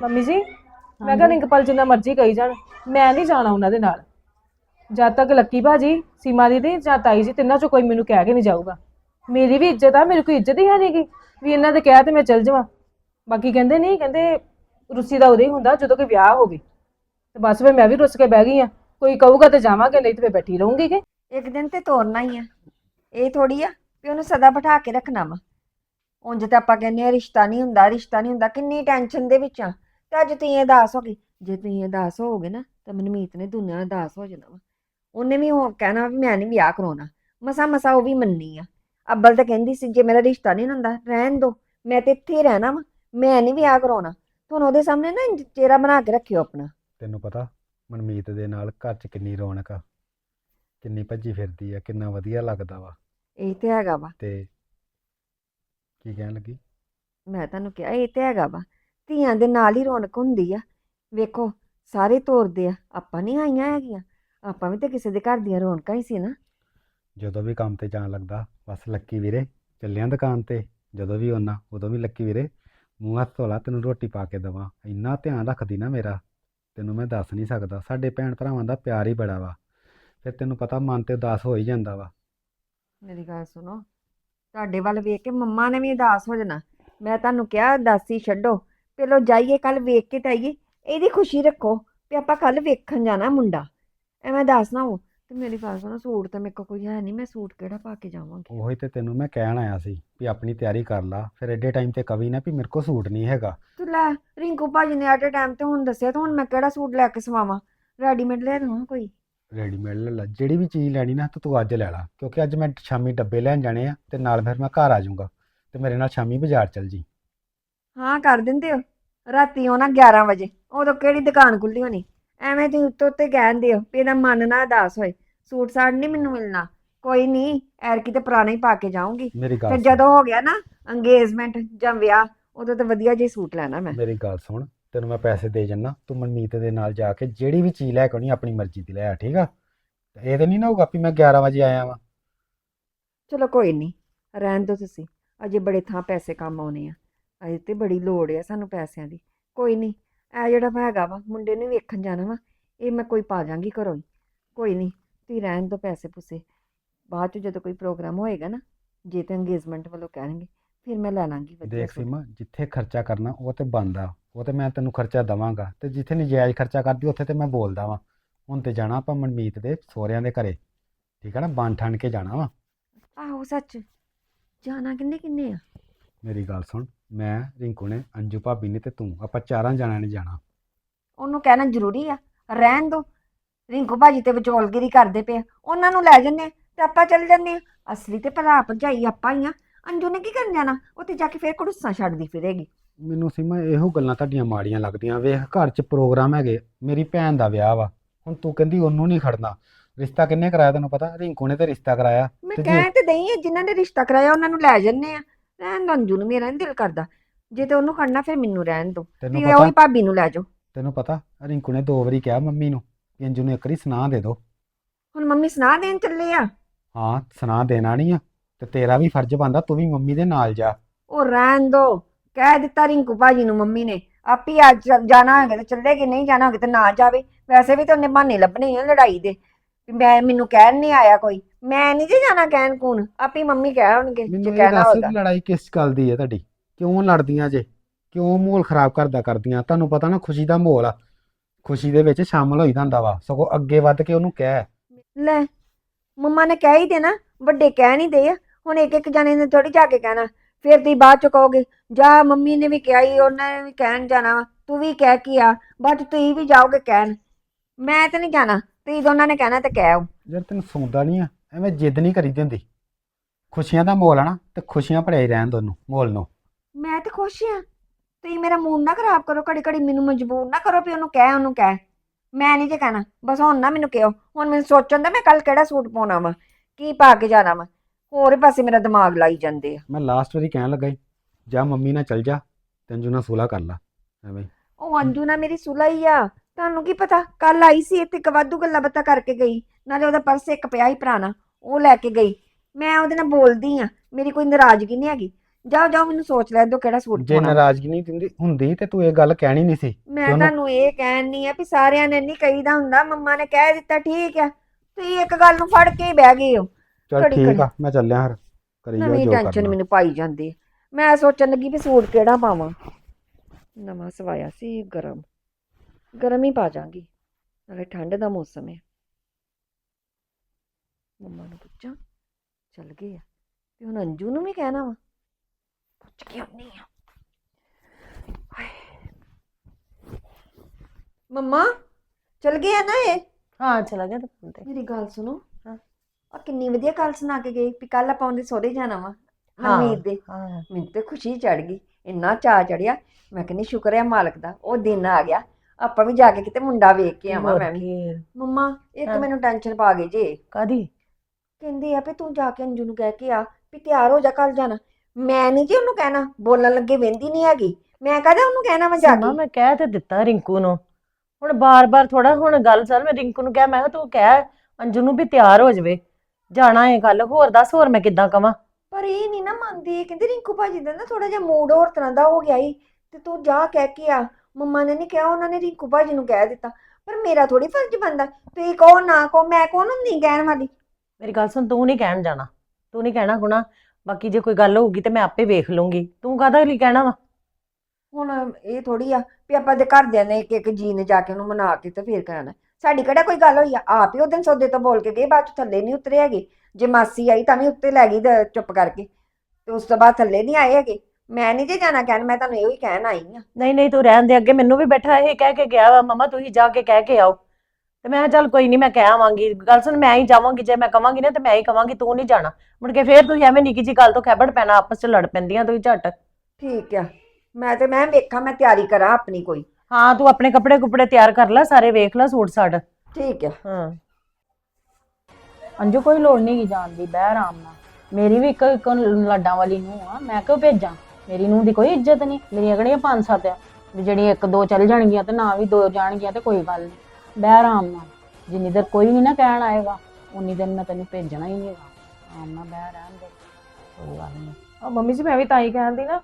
ਮੰਮੀ ਜੀ ਮੈਂ ਕਿਹਾ ਰਿੰਕਪਲ ਜਿੰਨਾ ਮਰਜ਼ੀ ਕਹੀ ਜਾਣ ਮੈਂ ਨਹੀਂ ਜਾਣਾ ਉਹਨਾਂ ਦੇ ਨਾਲ। ਜਦ ਤੱਕ ਲੱਕੀ ਭਾਜੀ ਸੀਮਾ ਦੀਦੀ ਜਾਂ ਤਾਈ ਜੀ ਤਿੰਨਾਂ ਚੋਂ ਕੋਈ ਮੈਨੂੰ ਕਹਿ ਕੇ ਨਹੀਂ ਜਾਊਗਾ। ਮੇਰੀ ਵੀ ਇੱਜ਼ਤ ਆ ਮੇਰੀ ਕੋਈ ਇੱਜ਼ਤ ਹੀ ਹੈ ਨਹੀਂਗੀ ਵੀ ਇਹਨਾਂ ਦੇ ਕਹਿ ਤੇ ਮੈਂ ਚੱਲ ਜਾਵਾਂ। ਬਾਕੀ ਕਹਿੰਦੇ ਨਹੀਂ ਕਹਿੰਦੇ ਰੁੱਸੀ ਦਾ ਉਦੋਂ ਹੀ ਹੁੰਦਾ ਜਦੋਂ ਕੋਈ ਵਿਆਹ ਹੋਵੇ। ਤੇ ਬਸ ਫਿਰ ਮੈਂ ਵੀ ਰੁੱਸ ਕੇ ਬਹਿ ਗਈ ਆ ਕੋਈ ਕਹੂਗਾ ਤੇ ਜਾਵਾਂਗੇ ਨਹੀਂ ਤੇ ਫਿਰ ਬੈਠੀ ਰਹੂੰਗੀ ਕਿ। ਇੱਕ ਦਿਨ ਤੇ ਤੋਰਨਾ ਹੀ ਆ। ਇਹ ਥੋੜੀ ਆ। ਵੀ ਉਹਨੂੰ ਸਦਾ ਬਿਠਾ ਕੇ ਰੱਖਣਾ ਵਾ। ਉਂਝ ਤਾਂ ਆਪਾਂ ਕਹਿੰਦੇ ਆ ਰਿਸ਼ਤਾ ਨਹੀਂ ਹੁੰਦਾ, ਰਿਸ਼ਤਾ ਨਹੀਂ ਹੁੰਦਾ। ਕਿੰਨੀ ਟੈਨਸ਼ਨ ਦੇ ਵਿੱਚ ਆ। ਤੇ ਅੱਜ ਤੁਸੀਂ ਉਦਾਸ ਹੋ ਗਏ। ਜੇ ਤੁਸੀਂ ਉਦਾਸ ਹੋਗੇ ਨਾ, ਤਾਂ ਮਨਮੀਤ ਨੇ ਦੁਨੀਆ ਉਦਾਸ ਹੋ ਜਾਣਾ ਵਾ। ਉਹਨੇ ਵੀ ਉਹ ਕਹਿਣਾ ਵੀ ਮੈਂ ਨਹੀਂ ਵਿਆਹ ਕਰਾਉਣਾ। ਮਸਾ ਮਸਾ ਉਹ ਵੀ ਮੰਨੀ ਆ। ਅੱਬਲ ਤਾਂ ਕਹਿੰਦੀ ਸੀ, ਜੇ ਮੇਰਾ ਰਿਸ਼ਤਾ ਨਹੀਂ ਹੁੰਦਾ, ਰਹਿਣ ਦੋ। ਮੈਂ ਤੇ ਇੱਥੇ ਰਹਿਣਾ ਵਾ। ਮੈਂ ਨਹੀਂ ਵਿਆਹ ਕਰਾਉਣਾ। ਤੁਹਾਨੂੰ ਉਹਦੇ ਸਾਹਮਣੇ ਨਾ ਇੰਝ ਚਿਹਰਾ ਬਣਾ ਕੇ ਰੱਖਿਓ ਆਪਣਾ। ਤੈਨੂੰ ਪਤਾ, ਮਨਮੀਤ ਦੇ ਨਾਲ ਘਰ 'ਚ ਕਿੰਨੀ ਰੌਣਕ ਆ। ਕਿੰਨੀ ਭੱਜੀ ਫਿਰਦੀ ਆ, ਕਿੰਨਾ ਵਧੀਆ ਲੱਗਦਾ ਵਾ। ਇਹ ਤੇ ਹੈਗਾ ਵਾ। ਤੇ ਕੀ ਕਹਿਣ ਲੱਗੀ? ਮੈਂ ਤੁਹਾਨੂੰ ਕਿਹਾ ਇਹ ਤੇ ਹੈਗਾ ਵਾ। ਧੀਆਂ ਦੇ ਨਾਲ ਹੀ ਰੌਣਕ ਹੁੰਦੀ ਆ। ਵੇਖੋ ਸਾਰੇ ਤੋਰਦੇ ਆ। ਆਪਾਂ ਨਹੀਂ ਆਈਆਂ ਹੈਗੀਆਂ। ਆਪਾਂ ਵੀ ਤੇ ਕਿਸੇ ਦੇ ਘਰ ਦੀਆਂ ਰੌਣਕਾਂ ਹੀ ਸੀ ਨਾ। ਜਦੋਂ ਵੀ ਕੰਮ ਤੇ ਜਾਣ ਲੱਗਦਾ ਬਸ ਲੱਕੀ ਵੀਰੇ ਚੱਲਿਆਂ ਦੁਕਾਨ ਤੇ। ਜਦੋਂ ਵੀ ਆਉਣਾ ਉਦੋਂ ਵੀ ਲੱਕੀ ਵੀਰੇ। ਮੂੰਹ ਹੱਥ ਧੋਲਾ ਤੈਨੂੰ ਰੋਟੀ ਪਾ ਕੇ ਦੇਵਾਂ। ਇੰਨਾ ਧਿਆਨ ਰੱਖਦੀ ਨਾ ਮੇਰਾ। ਤੈਨੂੰ ਮੈਂ ਦੱਸ ਨਹੀਂ ਸਕਦਾ। ਸਾਡੇ ਭੈਣ ਭਰਾਵਾਂ ਦਾ ਪਿਆਰ ਹੀ ਬੜਾ ਵਾ। ਫਿਰ ਤੈਨੂੰ ਪਤਾ ਮਨ ਤੇ ਉਦਾਸ ਹੋ ਹੀ ਜਾਂਦਾ ਵਾ। ਮੇਰੀ ਗੱਲ ਸੁਣੋ। ਤੁਹਾਡੇ ਵੱਲ ਵੇਖ ਕੇ ਮੰਮਾ ਨੇ ਵੀ ਉਦਾਸ ਹੋ ਜਾਣਾ। ਮੈਂ ਤੁਹਾਨੂੰ ਕਿਹਾ ਉਦਾਸੀ ਛੱਡੋ। ਪਹਿਲਾਂ ਜਾਈਏ ਕੱਲ ਵੇਖ ਕੇ ਤਾਂ ਆਈਏ। ਇਹਦੀ ਖੁਸ਼ੀ ਰੱਖੋ ਵੀ ਆਪਾਂ ਕੱਲ ਵੇਖਣ ਜਾਣਾ ਮੁੰਡਾ। ਐਵੇਂ ਦੱਸ ਨਾ ਹੋ ਤੇ ਮੇਰੀ ਗੱਲ ਸੁਣੋ ਸੂਟ ਤਾਂ ਮੇਰੇ ਕੋਲ ਕੋਈ ਹੈ ਨਹੀਂ ਮੈਂ ਸੂਟ ਕਿਹੜਾ ਪਾ ਕੇ ਜਾਵਾਂਗੀ? ਉਹੀ ਤੇ ਤੈਨੂੰ ਮੈਂ ਕਹਿਣ ਆਇਆ ਸੀ ਵੀ ਆਪਣੀ ਤਿਆਰੀ ਕਰ ਲਾ। ਫਿਰ ਐਡੇ ਟਾਈਮ ਤੇ ਕਵੀ ਨਾ ਵੀ ਮੇਰੇ ਕੋਲ ਸੂਟ ਨਹੀਂ ਹੈਗਾ। ਤੂੰ ਲੈ ਰਿੰਕੂ ਭਾਜੀ ਨੇ ਆਟੇ ਟਾਈਮ ਤੇ ਹੁਣ ਦੱਸਿਆ ਤਾਂ ਹੁਣ ਮੈਂ ਕਿਹੜਾ ਸੂਟ ਲੈ ਕੇ ਸਵਾਵਾਂ? ਰੈਡੀਮੇਡ ਲੈ ਦਵਾਂ ਕੋਈ? ਰੈਡੀਮੇਡ ਲੈ ਲਾ ਜਿਹੜੀ ਵੀ ਚੀਜ਼ ਲੈਣੀ ਨਾ ਤਾਂ ਤੂੰ ਅੱਜ ਲੈ ਲਾ ਕਿਉਂਕਿ ਅੱਜ ਮੈਂ ਸ਼ਾਮੀ ਡੱਬੇ ਲੈਣ ਜਾਣੇ ਆ ਤੇ ਨਾਲ ਫਿਰ ਮੈਂ ਘਰ ਆ ਜਾਊਂਗਾ ਤੇ ਮੇਰੇ ਨਾਲ ਸ਼ਾਮੀ ਬਾਜ਼ਾਰ ਚੱਲ ਜੀ। ਹਾਂ ਕਰ ਦਿੰਦੇ ਹੋ। ਰਾਤੀ ਆਉਣਾ 11 ਵਜੇ ਉਦੋਂ ਕਿਹੜੀ ਦੁਕਾਨ ਖੁੱਲੀ ਹੋਣੀ? ਐਵੇਂ ਤੁਸੀਂ ਉੱਤੋਂ ਉੱਤੇ ਕਹਿੰਦੇ ਹੋ ਵੀ ਇਹਦਾ ਮਨ ਨਾ ਉਦਾਸ ਹੋਏ ਸੂਟ ਸਾੜ ਨਹੀਂ ਮੈਨੂੰ ਮਿਲਣਾ। ਕੋਈ ਨਹੀਂ ਐਰਕੀ ਤੇ ਪੁਰਾਣਾ ਹੀ ਪਾ ਕੇ ਜਾਊਂਗੀ। ਮੇਰੀ ਤੇ ਗੱਲ ਸੁਣ। ਜਦੋਂ ਹੋ ਗਿਆ ਨਾ ਅੰਗੇਜਮੈਂਟ ਜਾਂ ਵਿਆਹ ਉਦੋਂ ਤੇ ਵਧੀਆ ਜਿਹੀ ਸੂਟ ਲੈਣਾ ਮੈਂ। ਮੇਰੀ ਗੱਲ ਸੁਣ ਤੈਨੂੰ ਮੈਂ ਪੈਸੇ ਦੇ ਜੰਨਾ ਤੂੰ ਮਨਮੀਤ ਦੇ ਨਾਲ ਜਾ ਕੇ ਜਿਹੜੀ ਵੀ ਚੀਜ਼ ਲੈ ਕੇ ਆਉਣੀ ਆਪਣੀ ਮਰਜ਼ੀ ਦੀ ਲੈ ਆ ਠੀਕ ਆ ਤੇ ਇਹ ਤੇ ਨਹੀਂ ਨਾ ਹੋਊਗਾ ਵੀ ਮੈਂ 11 ਵਜੇ ਆਇਆ ਵਾਂ ਚਲੋ ਕੋਈ ਨਹੀਂ ਰਹਿਣ ਦਿਓ ਤੁਸੀਂ ਅਜੇ ਬੜੇ ਥਾਂ ਪੈਸੇ ਕੰਮ ਆਉਣੇ ਆ ਅਜੇ ਤੇ ਬੜੀ ਲੋੜ ਆ ਸਾਨੂੰ ਪੈਸਿਆਂ ਦੀ ਕੋਈ ਨਹੀਂ ਇਹ ਜਿਹੜਾ ਹੈਗਾ ਵਾ ਮੁੰਡੇ ਨੂੰ ਵੇਖਣ ਜਾਣਾ ਵਾ ਇਹ ਮੈਂ ਕੋਈ ਪਾ ਜਾਾਂਗੀ ਘਰੋਂ ਹੀ ਕੋਈ ਨਹੀਂ ਤੁਸੀਂ ਰਹਿਣ ਦਿਓ ਪੈਸੇ ਪੂਸੇ ਬਾਅਦ ਚ ਜਦੋਂ ਕੋਈ ਪ੍ਰੋਗਰਾਮ ਹੋਏਗਾ ਨਾ ਜੇ ਤੇ ਅੰਗੇਜਮੈਂਟ ਵੱਲੋਂ ਕਹਿਣਗੇ ਫਿਰ ਮੈਂ ਲੈ ਲਾਂਗੀ ਵਧੀਆ ਦੇਖ ਸੂਟ। ਸੀਮਾ ਜਿੱਥੇ ਖਰਚਾ ਕਰਨਾ ਉਹ ਤੇ ਬੰਦਾ ਉਹ ਤੇ ਮੈਂ ਤੈਨੂੰ ਖਰਚਾ ਦਵਾਂਗਾ ਤੇ ਜਿੱਥੇ ਨਜਾਇਜ਼ ਖਰਚਾ ਕਰਦੀ ਉੱਥੇ ਤੇ ਮੈਂ ਬੋਲਦਾ ਵਾਂ। ਹੁਣ ਤੇ ਜਾਣਾ ਆਪਾਂ ਮਨਮੀਤ ਦੇ ਸਹੁਰਿਆਂ ਦੇ ਘਰੇ। ਠੀਕ ਆ ਨਾ? ਬਣ ਠਣ ਕੇ ਜਾਣਾ ਵਾ। ਆਹੋ ਸੱਚ। ਜਾਣਾ ਕਿੰਨੇ ਕਿੰਨੇ ਆ? ਮੇਰੀ ਗੱਲ ਸੁਣ ਮੈਂ ਰਿੰਕੂ ਨੇ ਅੰਜੂ ਭਾਬੀ ਨੇ ਤੇ ਤੂੰ ਆਪਾਂ ਚਾਰਾਂ ਜਾਣਿਆਂ ਨੇ ਜਾਣਾ। ਉਹਨੂੰ ਕਹਿਣਾ ਜ਼ਰੂਰੀ ਆ ਰਹਿਣ ਦੋ। ਰਿੰਕੂ ਭਾਜੀ ਤੇ ਵਿਚੋਲਗਿਰੀ ਕਰਦੇ ਪਏ ਆ। ਉਹਨਾਂ ਨੂੰ ਲੈ ਜੰਨੇ ਤੇ ਆਪਾਂ ਚੱਲ ਜੰਨੇ ਆ। ਅਸਲੀ ਤੇ ਭਰਾ ਭਰਜਾਈ ਆਪਾਂ ਹੀ ਆ। ਅੰਜੂ ਨੇ ਕੀ ਕਰਨ ਜਾਣਾ? ਉੱਥੇ ਜਾ ਕੇ ਫੇਰ ਕੜੁੱਸਾਂ ਛੱਡਦੀ ਫਿਰੇਗੀ। ਮੈਨੂੰ ਸੀਮਾ ਇਹੋ ਗੱਲਾਂ ਤੁਹਾਡੀਆਂ ਮਾੜੀਆਂ ਲੱਗਦੀਆਂ। ਵੇਖ ਘਰ 'ਚ ਪ੍ਰੋਗਰਾਮ ਹੈਗੇ ਮੇਰੀ ਭੈਣ ਦਾ ਵਿਆਹ ਵਾ। ਹੁਣ ਤੂੰ ਕਹਿੰਦੀ ਉਹਨੂੰ ਨਹੀਂ ਖੜਨਾ। ਰਿਸ਼ਤਾ ਕਿੰਨੇ ਕਰਾਇਆ ਤੈਨੂੰ ਪਤਾ? ਰਿੰਕੂ ਨੇ ਤੇ ਰਿਸ਼ਤਾ ਕਰਾਇਆ। ਮੈਂ ਤੇ ਜੇ- ਕਹਿ ਤੇ ਦਈ ਆ ਜਿਨ੍ਹਾਂ ਨੇ ਰਿਸ਼ਤਾ ਕਰਾਇਆ ਉਹਨਾਂ ਨੂੰ ਲੈ ਜੰਨੇ ਆ। ਰਹਿਣ ਦੋ ਅੰਜੂ ਨੂੰ ਮੇਰਾ ਨੀ ਦਿਲ ਕਰਦਾ। ਜੇ ਤੇ ਉਹਨੂੰ ਖੜਨਾ ਫਿਰ ਮੈਨੂੰ ਰਹਿਣ ਦੋ। ਤੈਨੂੰ ਤੇ ਉਹੀ ਪਤਾ ਭਾਬੀ ਨੂੰ ਲੈ ਜਾਓ। ਤੈਨੂੰ ਪਤਾ ਰਿੰਕੂ ਨੇ ਦੋ ਵਾਰੀ ਕਿਹਾ ਮੰਮੀ ਨੂੰ ਕਿ ਅੰਜੂ ਨੂੰ ਇੱਕ ਵਾਰੀ ਸੁਣਾ ਦੇ ਦਿਓ ਹੁਣ ਮੰਮੀ ਸੁਣਾ ਦੇਣ ਚੱਲੇ ਆ? ਹਾਂ ਸੁਣਾ ਦੇਣਾ ਨਹੀਂ ਆ। ਤੇ ਤੇਰਾ ਵੀ ਫਰਜ਼ ਬਣਦਾ ਤੂੰ ਵੀ ਮੰਮੀ ਦੇ ਨਾਲ ਜਾ। ਉਹ ਰਹਿਣ ਦੋ। ਕਹਿ ਦਿੱਤਾ ਰਿੰਕੂ ਭਾਜੀ ਨੂੰ ਮੰਮੀ ਨੇ ਆਪੀ ਅੱਜ ਚੱਲ ਜਾਣਾ ਹੋਵੇ ਤੇ ਚੱਲੇਗੀ ਨਹੀਂ ਜਾਣਾ ਤੇ ਨਾ ਜਾਵੇ। ਵੈਸੇ ਵੀ ਤਾਂ ਉਹਨੇ ਬਹਾਨੇ ਲੱਭਣੇ ਆ ਲੜਾਈ ਦੇ। ਵੀ ਮੈਂ ਮੈਨੂੰ ਕਹਿਣ ਨਹੀਂ ਆਇਆ ਕੋਈ। ਮੈਂ ਨਹੀਂ ਜੇ ਜਾਣਾ ਕਹਿਣ ਕੂਣ। ਆਪੀ ਮੰਮੀ ਕਹਿ ਹੋਣਗੇ ਜੇ ਮੈਨੂੰ ਇਹ ਕਹਿਣਾ ਦੱਸ ਹੋਗਾ ਲੜਾਈ ਕਿਸ ਗੱਲ ਦੀ ਹੈ ਤੁਹਾਡੀ? ਕਿਉਂ ਲੜਦੀਆਂ ਜੇ? ਕਿਉਂ ਮਾਹੌਲ ਖਰਾਬ ਕਰਦਾ ਕਰਦੀਆਂ? ਤੁਹਾਨੂੰ ਪਤਾ ਨਾ ਖੁਸ਼ੀ ਦਾ ਮਾਹੌਲ ਆ। ਖੁਸ਼ੀ ਦੇ ਵਿੱਚ ਸ਼ਾਮਲ ਹੋਈ ਹੁੰਦਾ ਵਾ। ਸਗੋਂ ਅੱਗੇ ਵੱਧ ਕੇ ਉਹਨੂੰ ਕਹਿ। ਲੈ ਮੰਮਾ ਨੇ ਕਹਿ ਹੀ ਦੇਣਾ। ਵੱਡੇ ਕਹਿ ਨਹੀਂ ਦੇ ਆ। ਹੁਣ ਇੱਕ ਇੱਕ ਜਾਣੇ ਨੇ ਥੋੜੀ ਜਾ ਕੇ ਕਹਿਣਾ। ਫਿਰ ਤੁਸੀਂ ਬਾਅਦ ਚ ਕਹੋਗੇ ਜਾ ਮੰਮੀ ਨੇ ਵੀ ਕਿਹਾ ਹੀ ਉਹਨਾਂ ਨੇ ਵੀ ਕਹਿਣ ਜਾਣਾ ਵਾ ਤੂੰ ਵੀ ਕਹਿ ਕੀ ਆ ਚ ਤੁਸੀਂ ਵੀ ਜਾਓਗੇ ਕਹਿਣ। ਮੈਂ ਤਾਂ ਨਹੀਂ ਜਾਣਾ ਤੁਸੀਂ ਦੋਨਾਂ ਨੇ ਕਹਿਣਾ ਤੇ ਕਹਿ ਆਓ ਯਾਰ ਤੈਨੂੰ ਸੁਣਦਾ ਨਹੀਂ ਆ ਐਵੇਂ ਜਿੱਦ ਨਹੀਂ ਕਰੀਦੀ ਹੁੰਦੀ। ਖੁਸ਼ੀਆਂ ਦਾ ਮਾਹੌਲ ਆ ਨਾ ਤੇ ਖੁਸ਼ੀਆਂ ਭਰਿਆ ਹੀ ਰਹਿਣ ਦੋਨੂੰ ਮਾਹੌਲ ਨੂੰ। ਮੈਂ ਤੇ ਖੁਸ਼ ਆ ਤੁਸੀਂ ਮੇਰਾ ਮੂਡ ਨਾ ਖਰਾਬ ਕਰੋ ਘੜੀ ਘੜੀ ਮੈਨੂੰ ਮਜਬੂਰ ਨਾ ਕਰੋ ਵੀ ਉਹਨੂੰ ਕਹਿ ਉਹਨੂੰ ਕਹਿ। ਮੈਂ ਨਹੀਂ ਜੇ ਕਹਿਣਾ ਬਸ ਹੁਣ ਨਾ ਮੈਨੂੰ ਕਿਹੋ ਹੁਣ ਮੈਨੂੰ ਸੋਚਣ ਦਾ ਮੈਂ ਕੱਲ ਕਿਹੜਾ ਸੂਟ ਪਾਉਣਾ ਵਾ ਕੀ ਪਾ ਕੇ ਜਾਣਾ ਵਾ। ਹੋਰ ਪਾਸੇ ਮੇਰਾ ਦਿਮਾਗ ਲਾਈ ਜਾਂਦੇ ਆ। ਮੈਂ ਲਾਸਟ ਵਾਰੀ ਕਹਿਣ ਲੱਗਾ ਸੀ ਜਾ ਮੰਮੀ ਨਾਲ ਚੱਲ ਜਾ ਤੇ ਅੰਜੂ ਨਾਲ ਸੁਲਾ ਕਰ ਲਾ ਐਵੇਂ। ਉਹ ਅੰਜੂ ਨਾ ਮੇਰੀ ਸੁਲਾ ਹੀ ਆ ਤੁਹਾਨੂੰ ਕੀ ਪਤਾ ਕੱਲ ਆਈ ਸੀ ਇੱਥੇ ਇੱਕ ਵਾਧੂ ਗੱਲਾਂ ਬਾਤਾਂ ਕਰਕੇ ਗਈ ਨਾਲੇ ਉਹਦਾ ਪਰਸ ਇੱਕ ਪਿਆ ਹੀ ਪੁਰਾਣਾ ਉਹ ਲੈ ਕੇ ਗਈ। ਮੈਂ ਉਹਦੇ ਨਾਲ ਬੋਲਦੀ ਆ ਮੇਰੀ ਕੋਈ ਨਾਰਾਜ਼ਗੀ ਨਹੀਂ ਹੈਗੀ। ਜਾਓ ਜਾਓ ਮੈਨੂੰ ਸੋਚ ਲੈ ਦੋ ਕਿਹੜਾ ਸੂਟ ਜੇ ਪਾਉਣਾ। ਨਾਰਾਜ਼ਗੀ ਨਹੀਂ ਦਿੰਦੀ ਹੁੰਦੀ ਤੇ ਤੂੰ ਇਹ ਗੱਲ ਕਹਿਣੀ ਨਹੀਂ ਸੀ। ਮੈਂ ਤੁਹਾਨੂੰ ਇਹ ਕਹਿਣੀ ਆ ਵੀ ਸਾਰਿਆਂ ਨੇ ਨਹੀਂ ਕਹੀਦਾ ਹੁੰਦਾ ਮੰਮਾ ਨੇ ਕਹਿ ਦਿੱਤਾ ਠੀਕ ਆ। ਤੁਸੀਂ ਇੱਕ ਗੱਲ ਨੂੰ ਫੜ ਕੇ ਹੀ ਬਹਿ ਗਏ ਹੋ। ਚਲ ਘੜੀ ਠੀਕ। ਆ ਮੈਂ ਚੱਲਿਆ ਹਰ ਕਰੀ ਜਾ ਨਵੀਂ ਜੋ ਟੈਨਸ਼ਨ ਕਰਨਾ। ਮੈਨੂੰ ਪਾਈ ਜਾਂਦੀ। ਮੈਂ ਸੋਚਣ ਲੱਗੀ ਵੀ ਸੂਟ ਕਿਹੜਾ ਪਾਵਾਂ। ਨਵਾਂ ਸਵਾਇਆ ਸੀ ਗਰਮ। ਗਰਮ ਹੀ ਪਾ ਜਾਾਂਗੀ ਨਾਲੇ ਠੰਡ ਦਾ ਮੌਸਮ ਹੈ ਮੰਮਾ ਨੂੰ ਪੁੱਛਾਂ ਚੱਲ ਗਏ ਆ। ਤੇ ਹੁਣ ਅੰਜੂ ਨੂੰ ਵੀ ਕਹਿਣਾ ਵਾ। ਪੁੱਛ ਕੇ ਆਉਣੀ ਆ। ਹਾਏ। ਮੰਮਾ ਚੱਲ ਗਏ ਆ ਨਾ ਇਹ? ਹਾਂ ਚਲਾ ਗਿਆ ਤੇ। ਮੇਰੀ ਗੱਲ ਸੁਣੋ। ਆ ਕਿੰਨੀ ਵਧੀਆ ਗੱਲ ਸੁਣਾ ਕੇ ਗਈ ਵੀ ਕੱਲ ਆਪਾਂ ਉਹਦੇ ਸਹੁਰੇ ਜਾਣਾ ਵਾ ਹਾਂ। ਮਨਮੀਤ ਦੇ। ਹਾਂ। ਮੈਨੂੰ ਤੇ ਖੁਸ਼ੀ ਚੜ ਗਈ ਇੰਨਾ ਚਾਅ ਚੜਿਆ ਮੈਂ ਕਹਿੰਦੀ ਸ਼ੁਕਰ ਹੈ ਮਾਲਕ ਦਾ ਉਹ ਦਿਨ ਆ ਗਿਆ। ਆਪਾਂ ਵੀ ਜਾ ਕੇ ਕਿਤੇ ਮੁੰਡਾ ਵੇਖ ਕੇ ਆਵਾਂ ਮੈਂ ਵੀ। ਮੰਮਾ ਇੱਕ ਹਾਂ। ਮੈਨੂੰ ਟੈਨਸ਼ਨ ਪਾ ਗਈ ਜੇ। ਕਾਦੀ ਕਹਿੰਦੀ ਆ ਵੀ ਤੂੰ ਜਾ ਕੇ ਅੰਜੂ ਨੂੰ ਕਹਿ ਕੇ ਆ ਵੀ ਤਿਆਰ ਹੋ ਜਾ ਕੱਲ ਜਾਣਾ। ਮੈਂ ਨਹੀਂ ਜੀ ਉਹਨੂੰ ਕਹਿਣਾ ਬੋਲਣ ਲੱਗੇ ਵਹਿੰਦੀ ਨਹੀਂ ਹੈਗੀ। ਮੈਂ ਕਹਦਾ ਉਹਨੂੰ ਕਹਿਣਾ ਮੈਂ ਜਾ ਸੀਮਾ ਕੇ? ਮੈਂ ਕਹਿ ਤੇ ਦਿੱਤਾ ਰਿੰਕੂ ਨੂੰ। ਹੁਣ ਬਾਰ-ਬਾਰ ਥੋੜਾ ਹੁਣ ਗੱਲ ਚੱਲ ਮੈਂ ਰਿੰਕੂ ਨੂੰ ਕਿਹਾ ਮੈਂ ਕਿਹਾ ਤੂੰ ਕਹਿ ਅੰਜੂ ਨੂੰ ਵੀ ਤਿਆਰ ਹੋ ਜਾਵੇ। ਜਾਣਾ ਹੈ ਕੱਲ ਹੋਰ ਦੱਸ ਹੋਰ ਮੈਂ ਕਿੱਦਾਂ ਕਵਾਂ? ਪਰ ਇਹ ਨਹੀਂ ਨਾ ਮੰਨਦੀ ਕਹਿੰਦੀ ਰਿੰਕੂ ਭਾਜੀ ਦਾ ਨਾ ਥੋੜਾ ਜਿਹਾ ਮੂਡ ਹੋਰ ਤਰ੍ਹਾਂ ਦਾ ਹੋ ਗਿਆ ਈ ਤੇ ਤੂੰ ਜਾ ਕਹਿ ਕੇ ਆ। ਮੰਮਾ ਨੇ ਨਹੀਂ ਕਿਹਾ ਉਹਨਾਂ ਨੇ ਰਿੰਕੂ ਭਾਜੀ ਨੂੰ ਕਹਿ ਦਿੱਤਾ। ਪਰ ਮੇਰਾ ਥੋੜੀ ਫਰਜ਼ ਬਣਦਾ ਤੁਸੀਂ ਕਹੋ ਨਾ ਕਹੋ ਮੈਂ ਕੌਣ ਹੁੰਦੀ ਕਹਿਣ ਵਾਲੀ? ਮੇਰੀ ਗੱਲ ਸੁਣ ਤੂੰ ਨਹੀਂ ਕਹਿਣ ਜਾਣਾ ਤੂੰ ਨਹੀਂ ਕਹਿਣਾ ਗੁਣਾ ਬਾਕੀ ਜੇ ਕੋਈ ਗੱਲ ਹੋਊਗੀ ਤੇ ਮੈਂ ਆਪੇ ਵੇਖ ਲੂੰਗੀ। ਤੂੰ ਕਾਹਦਾ ਲਈ ਕਹਿਣਾ ਵਾ? ਹੁਣ ਇਹ ਥੋੜੀ ਆ ਵੀ ਆਪਾਂ ਦੇ ਘਰਦਿਆਂ ਨੇ ਇੱਕ ਇੱਕ ਜੀ ਨੇ ਜਾ ਕੇ ਉਹਨੂੰ ਮਨਾ ਕੇ ਤੇ ਫੇਰ ਕਹਿਣਾ। ਸਾਡੀ ਕਿਹੜਾ ਕੋਈ ਗੱਲ ਹੋਈ ਆ? ਆਪ ਹੀ ਉਹ ਦਿਨ ਸੌਦੇ ਤੋਂ ਬੋਲ ਕੇ ਗਏ ਬਾਅਦ ਚ ਥੱਲੇ ਨਹੀਂ ਉਤਰੇ ਹੈਗੇ। ਜੇ ਮਾਸੀ ਆਈ ਤਾਂ ਵੀ ਉੱਤੇ ਲੈ ਗਈ ਦ- ਚੁੱਪ ਕਰਕੇ। ਤੇ ਉਸ ਤੋਂ ਬਾਅਦ ਥੱਲੇ ਨਹੀਂ ਆਏ ਹੈਗੇ। ਮੈਂ ਨਹੀਂ ਜੇ ਜਾਣਾ ਕਹਿਣ ਮੈਂ ਤੁਹਾਨੂੰ ਇਹੋ ਹੀ ਕਹਿਣ ਆਈ ਆ। ਨਹੀਂ ਨਹੀਂ ਤੂੰ ਰਹਿਣ ਦੇ ਅੱਗੇ ਮੈਨੂੰ ਵੀ ਬੈਠਾ ਇਹ ਕਹਿ ਕੇ ਗਿਆ ਵਾ ਮਮਾ ਤੁਸੀਂ ਜਾ ਕੇ ਕਹਿ ਕੇ ਆਓ। ਤੇ ਮੈਂ ਕਿਹਾ ਚੱਲ ਕੋਈ ਨਹੀਂ ਮੈਂ ਕਹਿ ਆਵਾਂਗੀ। ਗੱਲ ਸੁਣ ਮੈਂ ਹੀ ਜਾਵਾਂਗੀ ਜੇ ਮੈਂ ਕਵਾਂਗੀ ਨਾ ਤੇ ਮੈਂ ਹੀ ਕਵਾਂਗੀ ਤੂੰ ਨਹੀਂ ਜਾਣਾ। ਮੁੜ ਕੇ ਫੇਰ ਤੁਸੀਂ ਐਵੇਂ ਨਿੱਕੀ ਜੀ ਗੱਲ ਤੋਂ ਖੈਬੜ ਪੈਣਾ ਆਪਸ ਚ ਲੜ ਪੈਂਦੀਆਂ ਤੁਸੀਂ ਝੱਟ। ਠੀਕ ਆ। ਮੈਂ ਤੇ ਮੈਂ ਵੇਖਾਂ ਮੈਂ ਤਿਆਰੀ ਕਰਾਂ ਆਪਣੀ ਕੋਈ। ਹਾਂ ਤੂੰ ਆਪਣੇ ਕੱਪੜੇ ਕੁਪੜੇ ਤਿਆਰ ਕਰ ਲੈ ਸਾਰੇ ਵੇਖ ਲੈ ਸੂਟ ਸਾੜ ਠੀਕ ਆ। ਹਾਂ। ਅੰਜੂ ਕੋਈ ਲੋੜ ਨਹੀਂ ਗੀ ਜਾਣ ਦੀ ਬਹਿ ਆਰਾਮ ਨਾਲ। ਮੇਰੀ ਵੀ ਇੱਕ ਇੱਕ ਲੱਡਾਂ ਵਾਲੀ ਨੂੰ ਆ ਮੈਂ ਕਿਉਂ ਭੇਜਾਂ? ਮੇਰੀ ਨੂੰ ਦੀ ਕੋਈ ਇੱਜ਼ਤ ਨਹੀਂ ਮੇਰੀਆਂ ਕਿਹੜੀਆਂ ਪੰਜ ਸੱਤ ਆ? ਵੀ ਜਿਹੜੀਆਂ ਇੱਕ ਦੋ ਚੱਲ ਜਾਣਗੀਆਂ ਤੇ ਨਾ ਵੀ ਦੋ ਜਾਣਗੀਆਂ ਤੇ ਕੋਈ ਗੱਲ ਨਹੀਂ ਬਹਿ ਆਰਾਮ ਨਾਲ। ਜਿੰਨੀ ਦੇਰ ਕੋਈ ਨਹੀਂ ਨਾ ਕਹਿਣ ਆਏਗਾ ਉਨੀ ਦਿਨ ਮੈਂ ਤੈਨੂੰ ਭੇਜਣਾ ਹੀ ਨਹੀਂ ਹੈਗਾ। ਆਰਾਮ ਨਾਲ ਬਹਿ ਰਹਿਣ ਦੇ ਕੋਈ ਗੱਲ ਨਹੀਂ ਆ ਮੰਮੀ ਜੀ ਮੈਂ ਵੀ ਤਾਂ ਹੀ ਕਹਿੰਦੀ ਨਾ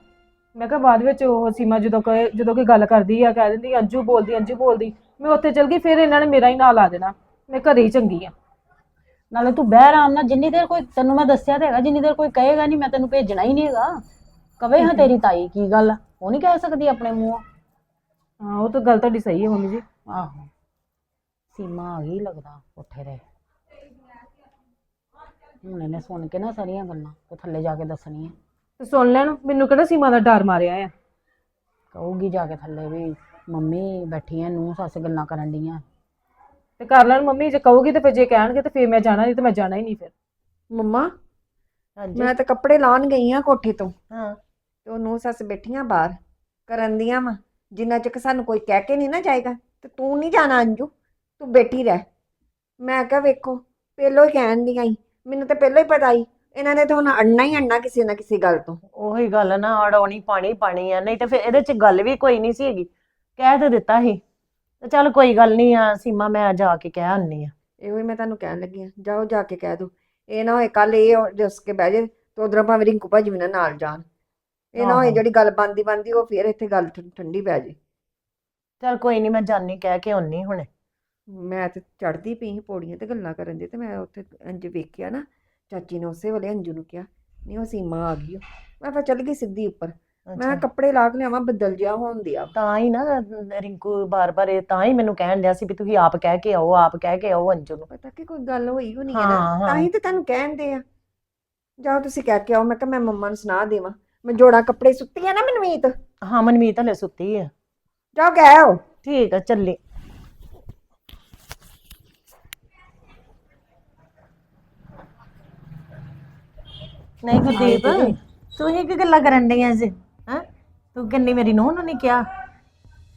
ਮੈਂ ਕਿਹਾ ਬਾਅਦ ਵਿੱਚ ਉਹ ਸੀਮਾ ਜਦੋਂ ਕਹੇ ਜਦੋਂ ਕੋਈ ਗੱਲ ਕਰਦੀ ਆ ਕਹਿ ਦਿੰਦੀ ਅੰਜੂ ਬੋਲਦੀ ਅੰਜੂ ਬੋਲਦੀ ਮੈਂ ਉੱਥੇ ਚਲ ਗਈ ਫਿਰ ਇਹਨਾਂ ਨੇ ਮੇਰਾ ਹੀ ਨਾਂ ਲਾ ਦੇਣਾ। ਮੈਂ ਘਰੇ ਹੀ ਚੰਗੀ ਆ। ਨਾਲੇ ਤੂੰ ਬਹਿ ਆਰਾਮ ਨਾਲ ਜਿੰਨੀ ਦੇਰ ਕੋਈ ਤੈਨੂੰ ਮੈਂ ਦੱਸਿਆ ਤੇ ਹੈਗਾ ਜਿੰਨੀ ਦੇਰ ਕੋਈ ਕਹੇਗਾ ਨਹੀਂ ਮੈਂ ਤੈਨੂੰ ਭੇਜਣਾ ਹੀ ਨਹੀਂ ਹੈਗਾ। ਕਵੇ ਹਾਂ ਤੇਰੀ ਤਾਈ ਕੀ ਗੱਲ ਆ? ਉਹ ਨਹੀਂ ਕਹਿ ਸਕਦੀ ਆਪਣੇ ਮੂੰਹੋਂ। ਹਾਂ ਉਹ ਤਾਂ ਗੱਲ ਤੁਹਾਡੀ ਸਹੀ ਹੈ ਮੰਮੀ ਜੀ। ਆਹੋ। ਸੀਮਾ ਆ ਗਈ ਲੱਗਦਾ ਉੱਠੇ ਦੇ। ਹੁਣ ਇਹਨੇ ਸੁਣ ਕੇ ਨਾ ਸਾਰੀਆਂ ਗੱਲਾਂ ਤੇ ਥੱਲੇ ਜਾ ਕੇ ਦੱਸਣੀਆਂ। ਤੇ ਸੁਣ ਲੈਣ ਮੈਨੂੰ ਕਿਹੜਾ ਸੀਮਾ ਦਾ ਡਰ ਮਾਰਿਆ ਆ? ਕਹੂਗੀ ਜਾ ਕੇ ਥੱਲੇ ਵੀ ਮੰਮੀ ਬੈਠੀਆਂ ਨੂੰ ਸੱਸ ਗੱਲਾਂ ਕਰਨ ਡੀਆਂ। ਤੇ ਕਰ ਲੈਣ ਮੰਮੀ ਜੇ ਕਹੋਗੀ ਤੇ ਫਿਰ ਜੇ ਕਹਿਣਗੇ ਤੇ ਫਿਰ ਮੈਂ ਜਾਣਾ ਨਹੀਂ ਤੇ ਮੈਂ ਜਾਣਾ ਹੀ ਨਹੀਂ ਫਿਰ। ਮੰਮਾ ਹਾਂਜੀ। ਮੈਂ ਤਾਂ ਕੱਪੜੇ ਲਾਉਣ ਗਈ ਆ ਕੋਠੇ ਤੋਂ। ਹਾਂ। ਤੇ ਉਹ ਨੂੰ ਸੱਸ ਬੈਠੀਆਂ ਬਾਹਰ ਕਰਨ ਦੀਆਂ ਵਾ। ਜਿੰਨਾ ਚਿਰ ਸਾਨੂੰ ਕੋਈ ਕਹਿ ਕੇ ਨਹੀਂ ਨਾ ਜਾਏਗਾ ਤੇ ਤੂੰ ਨਹੀਂ ਜਾਣਾ ਅੰਜੂ ਤੂੰ ਬੈਠੀ ਰਹਿ। ਮੈਂ ਕਿਹਾ ਵੇਖੋ ਪਹਿਲੋਂ ਹੀ ਕਹਿਣ ਦੀਆਂ ਹੀ ਮੈਨੂੰ ਤਾਂ ਪਹਿਲਾਂ ਹੀ ਪਤਾ ਹੀ ਇਹਨਾਂ ਨੇ ਤਾਂ ਹੁਣ ਅੜਨਾ ਹੀ ਅੜਨਾ ਕਿਸੇ ਨਾ ਕਿਸੇ ਗੱਲ ਤੋਂ। ਉਹੀ ਗੱਲ ਨਾ ਅੜਾਉਣੀ ਪਾਣੀ ਪਾਣੀ ਆ ਨਹੀਂ ਤੇ ਫਿਰ ਇਹਦੇ ਚ ਗੱਲ ਵੀ ਕੋਈ ਨਹੀਂ ਸੀ ਹੈਗੀ। ਕਹਿ ਤੇ ਦਿੱਤਾ ਸੀ ਤੇ ਚੱਲ ਕੋਈ ਗੱਲ ਨਹੀਂ ਆ ਸੀਮਾ ਮੈਂ ਜਾ ਕੇ ਕਹਿ ਆਨੀ ਆ ਇਹੋ ਹੀ ਮੈਂ ਤੁਹਾਨੂੰ ਕਹਿਣ ਲੱਗੀ ਆ ਜਾਓ ਜਾ ਕੇ ਕਹਿ ਦੋ ਇਹ ਨਾ ਹੋਏ ਕੱਲ ਇਹ ਜਸ ਕੇ ਬਹਿ ਜੇ ਤੇ ਉਧਰੋਂ ਭਾਵੇਂ ਰਿੰਕੂ ਭਾਜੀ ਵੀ ਨਾ ਨਾਲ ਜਾਣ। ਇਹ ਨਾ ਹੋਏ। ਜਿਹੜੀ ਗੱਲ ਬੰਦੀ ਬੰਦੀ ਉਹ ਫੇਰ ਇੱਥੇ ਗੱਲ ਠੰ- ਠੰਡੀ ਪੈ ਜੇ। ਚੱਲ ਕੋਈ ਨਹੀਂ ਮੈਂ ਜਾਨੀ ਕਹਿ ਕੇ ਆਉਣੀ ਹੁਣੇ। ਮੈਂ ਤੇ ਚੜਦੀ ਪਈ ਸੀ ਪੌੜੀਆਂ ਤੇ ਗੱਲਾਂ ਕਰਨ ਦੀ ਤੇ ਮੈਂ ਉੱਥੇ ਅੰਜ ਵੇਖਿਆ ਨਾ ਚਾਚੀ ਨੇ ਉਸੇ ਵੇਲੇ ਅੰਜੂ ਨੂੰ ਕਿਹਾ ਨਹੀਂ ਉਹ ਸੀਮਾ ਆ ਗਈ ਓ। ਮੈਂ ਫਿਰ ਚੱਲ ਗਈ ਸਿੱਧੀ ਉੱਪਰ। ਮੈਂ। ਕੱਪੜੇ ਲਾ ਕੇ ਲਿਆਵਾਂ ਬੱਦਲ ਜਿਹਾ ਹੋਣ ਦਿਆ ਤਾਂ ਹੀ ਨਾ ਰਿੰਕੂ ਬਾਰ-ਬਾਰ ਇਹ ਤਾਂ ਹੀ ਮੈਨੂੰ ਕਹਿਣ ਡਿਆ ਸੀ ਵੀ ਤੁਸੀਂ ਆਪ ਕਹਿ ਕੇ ਆਓ ਆਪ ਕਹਿ ਕੇ ਆਓ ਅੰਜੂ ਨੂੰ। ਪਤਾ ਕਿ ਕੋਈ ਗੱਲ ਹੋਈ ਹੋਣੀ ਹੈ ਹਾਂ, ਨਾ ਤਾਂ ਹਾਂ। ਹੀ ਤੇ ਤੁਹਾਨੂੰ ਕਹਿੰਦੇ ਆ। ਜਾਓ ਤੁਸੀਂ ਕਹਿ ਕੇ ਆਓ ਮੈਂ ਕਿਹਾ ਮੈਂ ਮੰਮਾ ਨੂੰ ਸੁਣਾ ਦੇਵਾਂ। ਮੈਂ ਜੋੜਾ ਕੱਪੜੇ ਸੁੱਤੀ ਆ ਨਾ ਮਨਮੀਤ। ਹਾਂ ਮਨਮੀਤ ਹਲੇ ਸੁੱਤੀ ਆ। ਜਾਓ ਕਹਿ ਆਓ। ਠੀਕ ਆ ਚੱਲੀ। ਨਹੀਂ ਗੁਰਦੀਪ ਤੂੰ ਇਹ ਕੀ ਗੱਲਾਂ ਕਰਨ ਡਈਆਂ ਸੀ ਹਾਂ? ਤੂੰ ਕਿੰਨੀ ਮੇਰੀ ਨੂੰਹ ਨੂੰ ਨਹੀਂ ਕਿਹਾ?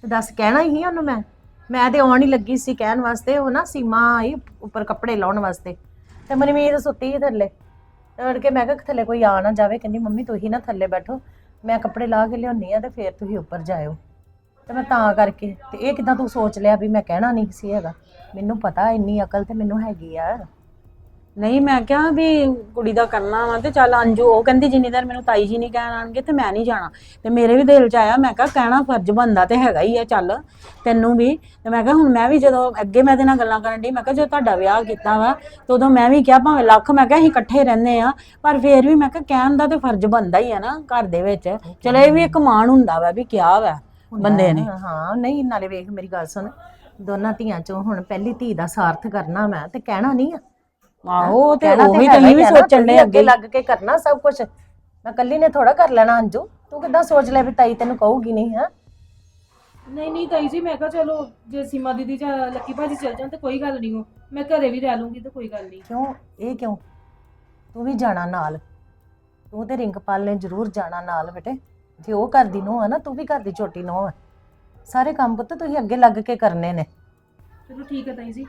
ਤੇ ਦੱਸ ਕਹਿਣਾ ਹੀ ਉਹਨੂੰ ਮੈਂ। ਮੈਂ ਤੇ ਆਉਣ ਹੀ ਲੱਗੀ ਸੀ ਕਹਿਣ ਵਾਸਤੇ ਉਹ ਨਾ ਸੀਮਾ ਆਈ ਉੱਪਰ ਕੱਪੜੇ ਲਾਉਣ ਵਾਸਤੇ। ਤੇ ਮਨਮੀਤ ਸੁੱਤੀ ਸੀ ਥੱਲੇ। ਅੜ ਕੇ ਮੈਂ ਕਿਹਾ ਥੱਲੇ ਕੋਈ ਆ ਨਾ ਜਾਵੇ ਕਹਿੰਦੀ ਮੰਮੀ ਤੁਸੀਂ ਨਾ ਥੱਲੇ ਬੈਠੋ। ਮੈਂ ਕੱਪੜੇ ਲਾ ਕੇ ਲਿਆਉਣੀ ਆ ਤੇ ਫੇਰ ਤੁਸੀਂ ਉੱਪਰ ਜਾਇਓ। ਤੇ ਮੈਂ ਤਾਂ ਕਰਕੇ ਤੇ ਇਹ ਕਿਦਾਂ ਤੂੰ ਸੋਚ ਲਿਆ ਵੀ ਮੈਂ ਕਹਿਣਾ ਨਹੀਂ ਸੀ ਹੈਗਾ? ਮੈਨੂੰ ਪਤਾ ਇੰਨੀ ਅਕਲ ਤੇ ਮੈਨੂੰ ਹੈਗੀ ਆ। ਨਹੀਂ ਮੈਂ ਕਿਹਾ ਵੀ ਕੁੜੀ ਦਾ ਕਰਨਾ ਵਾ ਤੇ ਚੱਲ ਅੰਜੂ ਉਹ ਕਹਿੰਦੀ ਜਿੰਨੀ ਦੇਰ ਮੈਨੂੰ ਤਾਈ ਜੀ ਨਹੀਂ ਕਹਿਣ ਆਣਗੇ ਤੇ ਮੈਂ ਨਹੀਂ ਜਾਣਾ। ਤੇ ਮੇਰੇ ਵੀ ਦਿਲ 'ਚ ਆਇਆ ਮੈਂ ਕਿਹਾ ਕਹਿਣਾ ਫਰਜ਼ ਬੰਦਾ ਤੇ ਹੈਗਾ ਹੀ ਆ ਚੱਲ ਤੈਨੂੰ ਵੀ। ਤੇ ਮੈਂ ਕਿਹਾ ਹੁਣ ਮੈਂ ਵੀ ਜਦੋਂ ਅੱਗੇ ਮੈਂ ਇਹਦੇ ਨਾਲ ਗੱਲਾਂ ਕਰਨ ਦੀ ਮੈਂ ਕਿਹਾ ਜਦੋਂ ਤੁਹਾਡਾ ਵਿਆਹ ਕੀਤਾ ਵਾ ਤੇ ਉਦੋਂ ਮੈਂ ਵੀ ਕਿਹਾ ਭਾਵੇਂ ਲੱਖ ਮੈਂ ਕਿਹਾ ਅਸੀਂ ਇਕੱਠੇ ਰਹਿੰਦੇ ਆ ਪਰ ਫੇਰ ਵੀ ਮੈਂ ਕਿਹਾ ਕਹਿਣ ਦਾ ਤੇ ਫਰਜ਼ ਬੰਦਾ ਹੀ ਆ ਨਾ ਘਰ ਦੇ ਵਿੱਚ। ਚਲੋ ਇਹ ਵੀ ਇੱਕ ਮਾਣ ਹੁੰਦਾ ਵਾ ਵੀ ਕਿਹਾ ਵਾ ਬੰਦੇ ਨੇ ਹਾਂ ਨਹੀਂ ਨਾਲੇ ਵੇਖ ਮੇਰੀ ਗੱਲ ਸੁਣ ਦੋਨਾਂ ਧੀਆਂ ਚੋਂ ਹੁਣ ਪਹਿਲੀ ਧੀ ਦਾ ਸਾਰਥ ਕਰਨਾ ਮੈਂ ਤੇ ਕਹਿਣਾ ਨਹੀਂ ਆ। ਆਹੋ ਤੇ ਕਹਿਣਾ ਉਹੀ ਹੈਗਾ ਤੁਸੀਂ ਹੀ ਵੀ ਆ ਨਾ, ਸੋਚਣ ਤੁਸੀਂ ਦੇ ਅੱਗੇ ਅੱਗੇ। ਲੱਗ ਕੇ ਕਰਨਾ ਸਭ ਕੁਝ ਮੈਂ ਕੱਲੀ ਨੇ ਥੋੜਾ ਕਰ ਲੈਣਾ ਅੰਜੂ। ਤੂੰ ਕਿੱਦਾਂ ਸੋਚ ਲੈ ਵੀ ਤਾਈ ਤੈਨੂੰ ਕਹੂਗੀ ਨਹੀਂ ਹੈ? ਨਹੀਂ ਨਹੀਂ ਤਾਈ ਜੀ ਮੈਂ ਕਿਹਾ ਚਲੋ ਜੇ ਸੀਮਾ ਦੀਦੀ ਜਾਂ ਲੱਕੀ ਭਾਜੀ ਚੱਲ ਜਾਣ ਤੇ ਕੋਈ ਗੱਲ ਨਹੀਂ ਹੋ ਮੈਂ ਘਰੇ ਵੀ ਰਹਿ ਲੂੰਗੀ ਤੇ ਕੋਈ ਗੱਲ ਨਹੀਂ। ਕਿਉਂ? ਇਹ ਕਿਉਂ? ਤੂੰ ਵੀ ਜਾਣਾ ਨਾਲ। ਤੂੰ ਤੇ ਰਿੰਕਪਾਲ ਨੇ ਜ਼ਰੂਰ ਜਾਣਾ ਨਾਲ ਬੇਟੇ। ਜੇ ਉਹ ਘਰ ਦੀ ਨੂੰਹ ਆ ਨਾ ਤੂੰ ਵੀ ਘਰ ਦੀ ਛੋਟੀ ਨੂੰਹ ਆ। ਸਾਰੇ ਕੰਮ ਪੁੱਤ ਤੁਸੀਂ ਅੱਗੇ ਲੱਗ ਕੇ ਕਰਨੇ ਨੇ। ਚਲੋ ਠੀਕ ਹੈ ਤਾਈ ਜੀ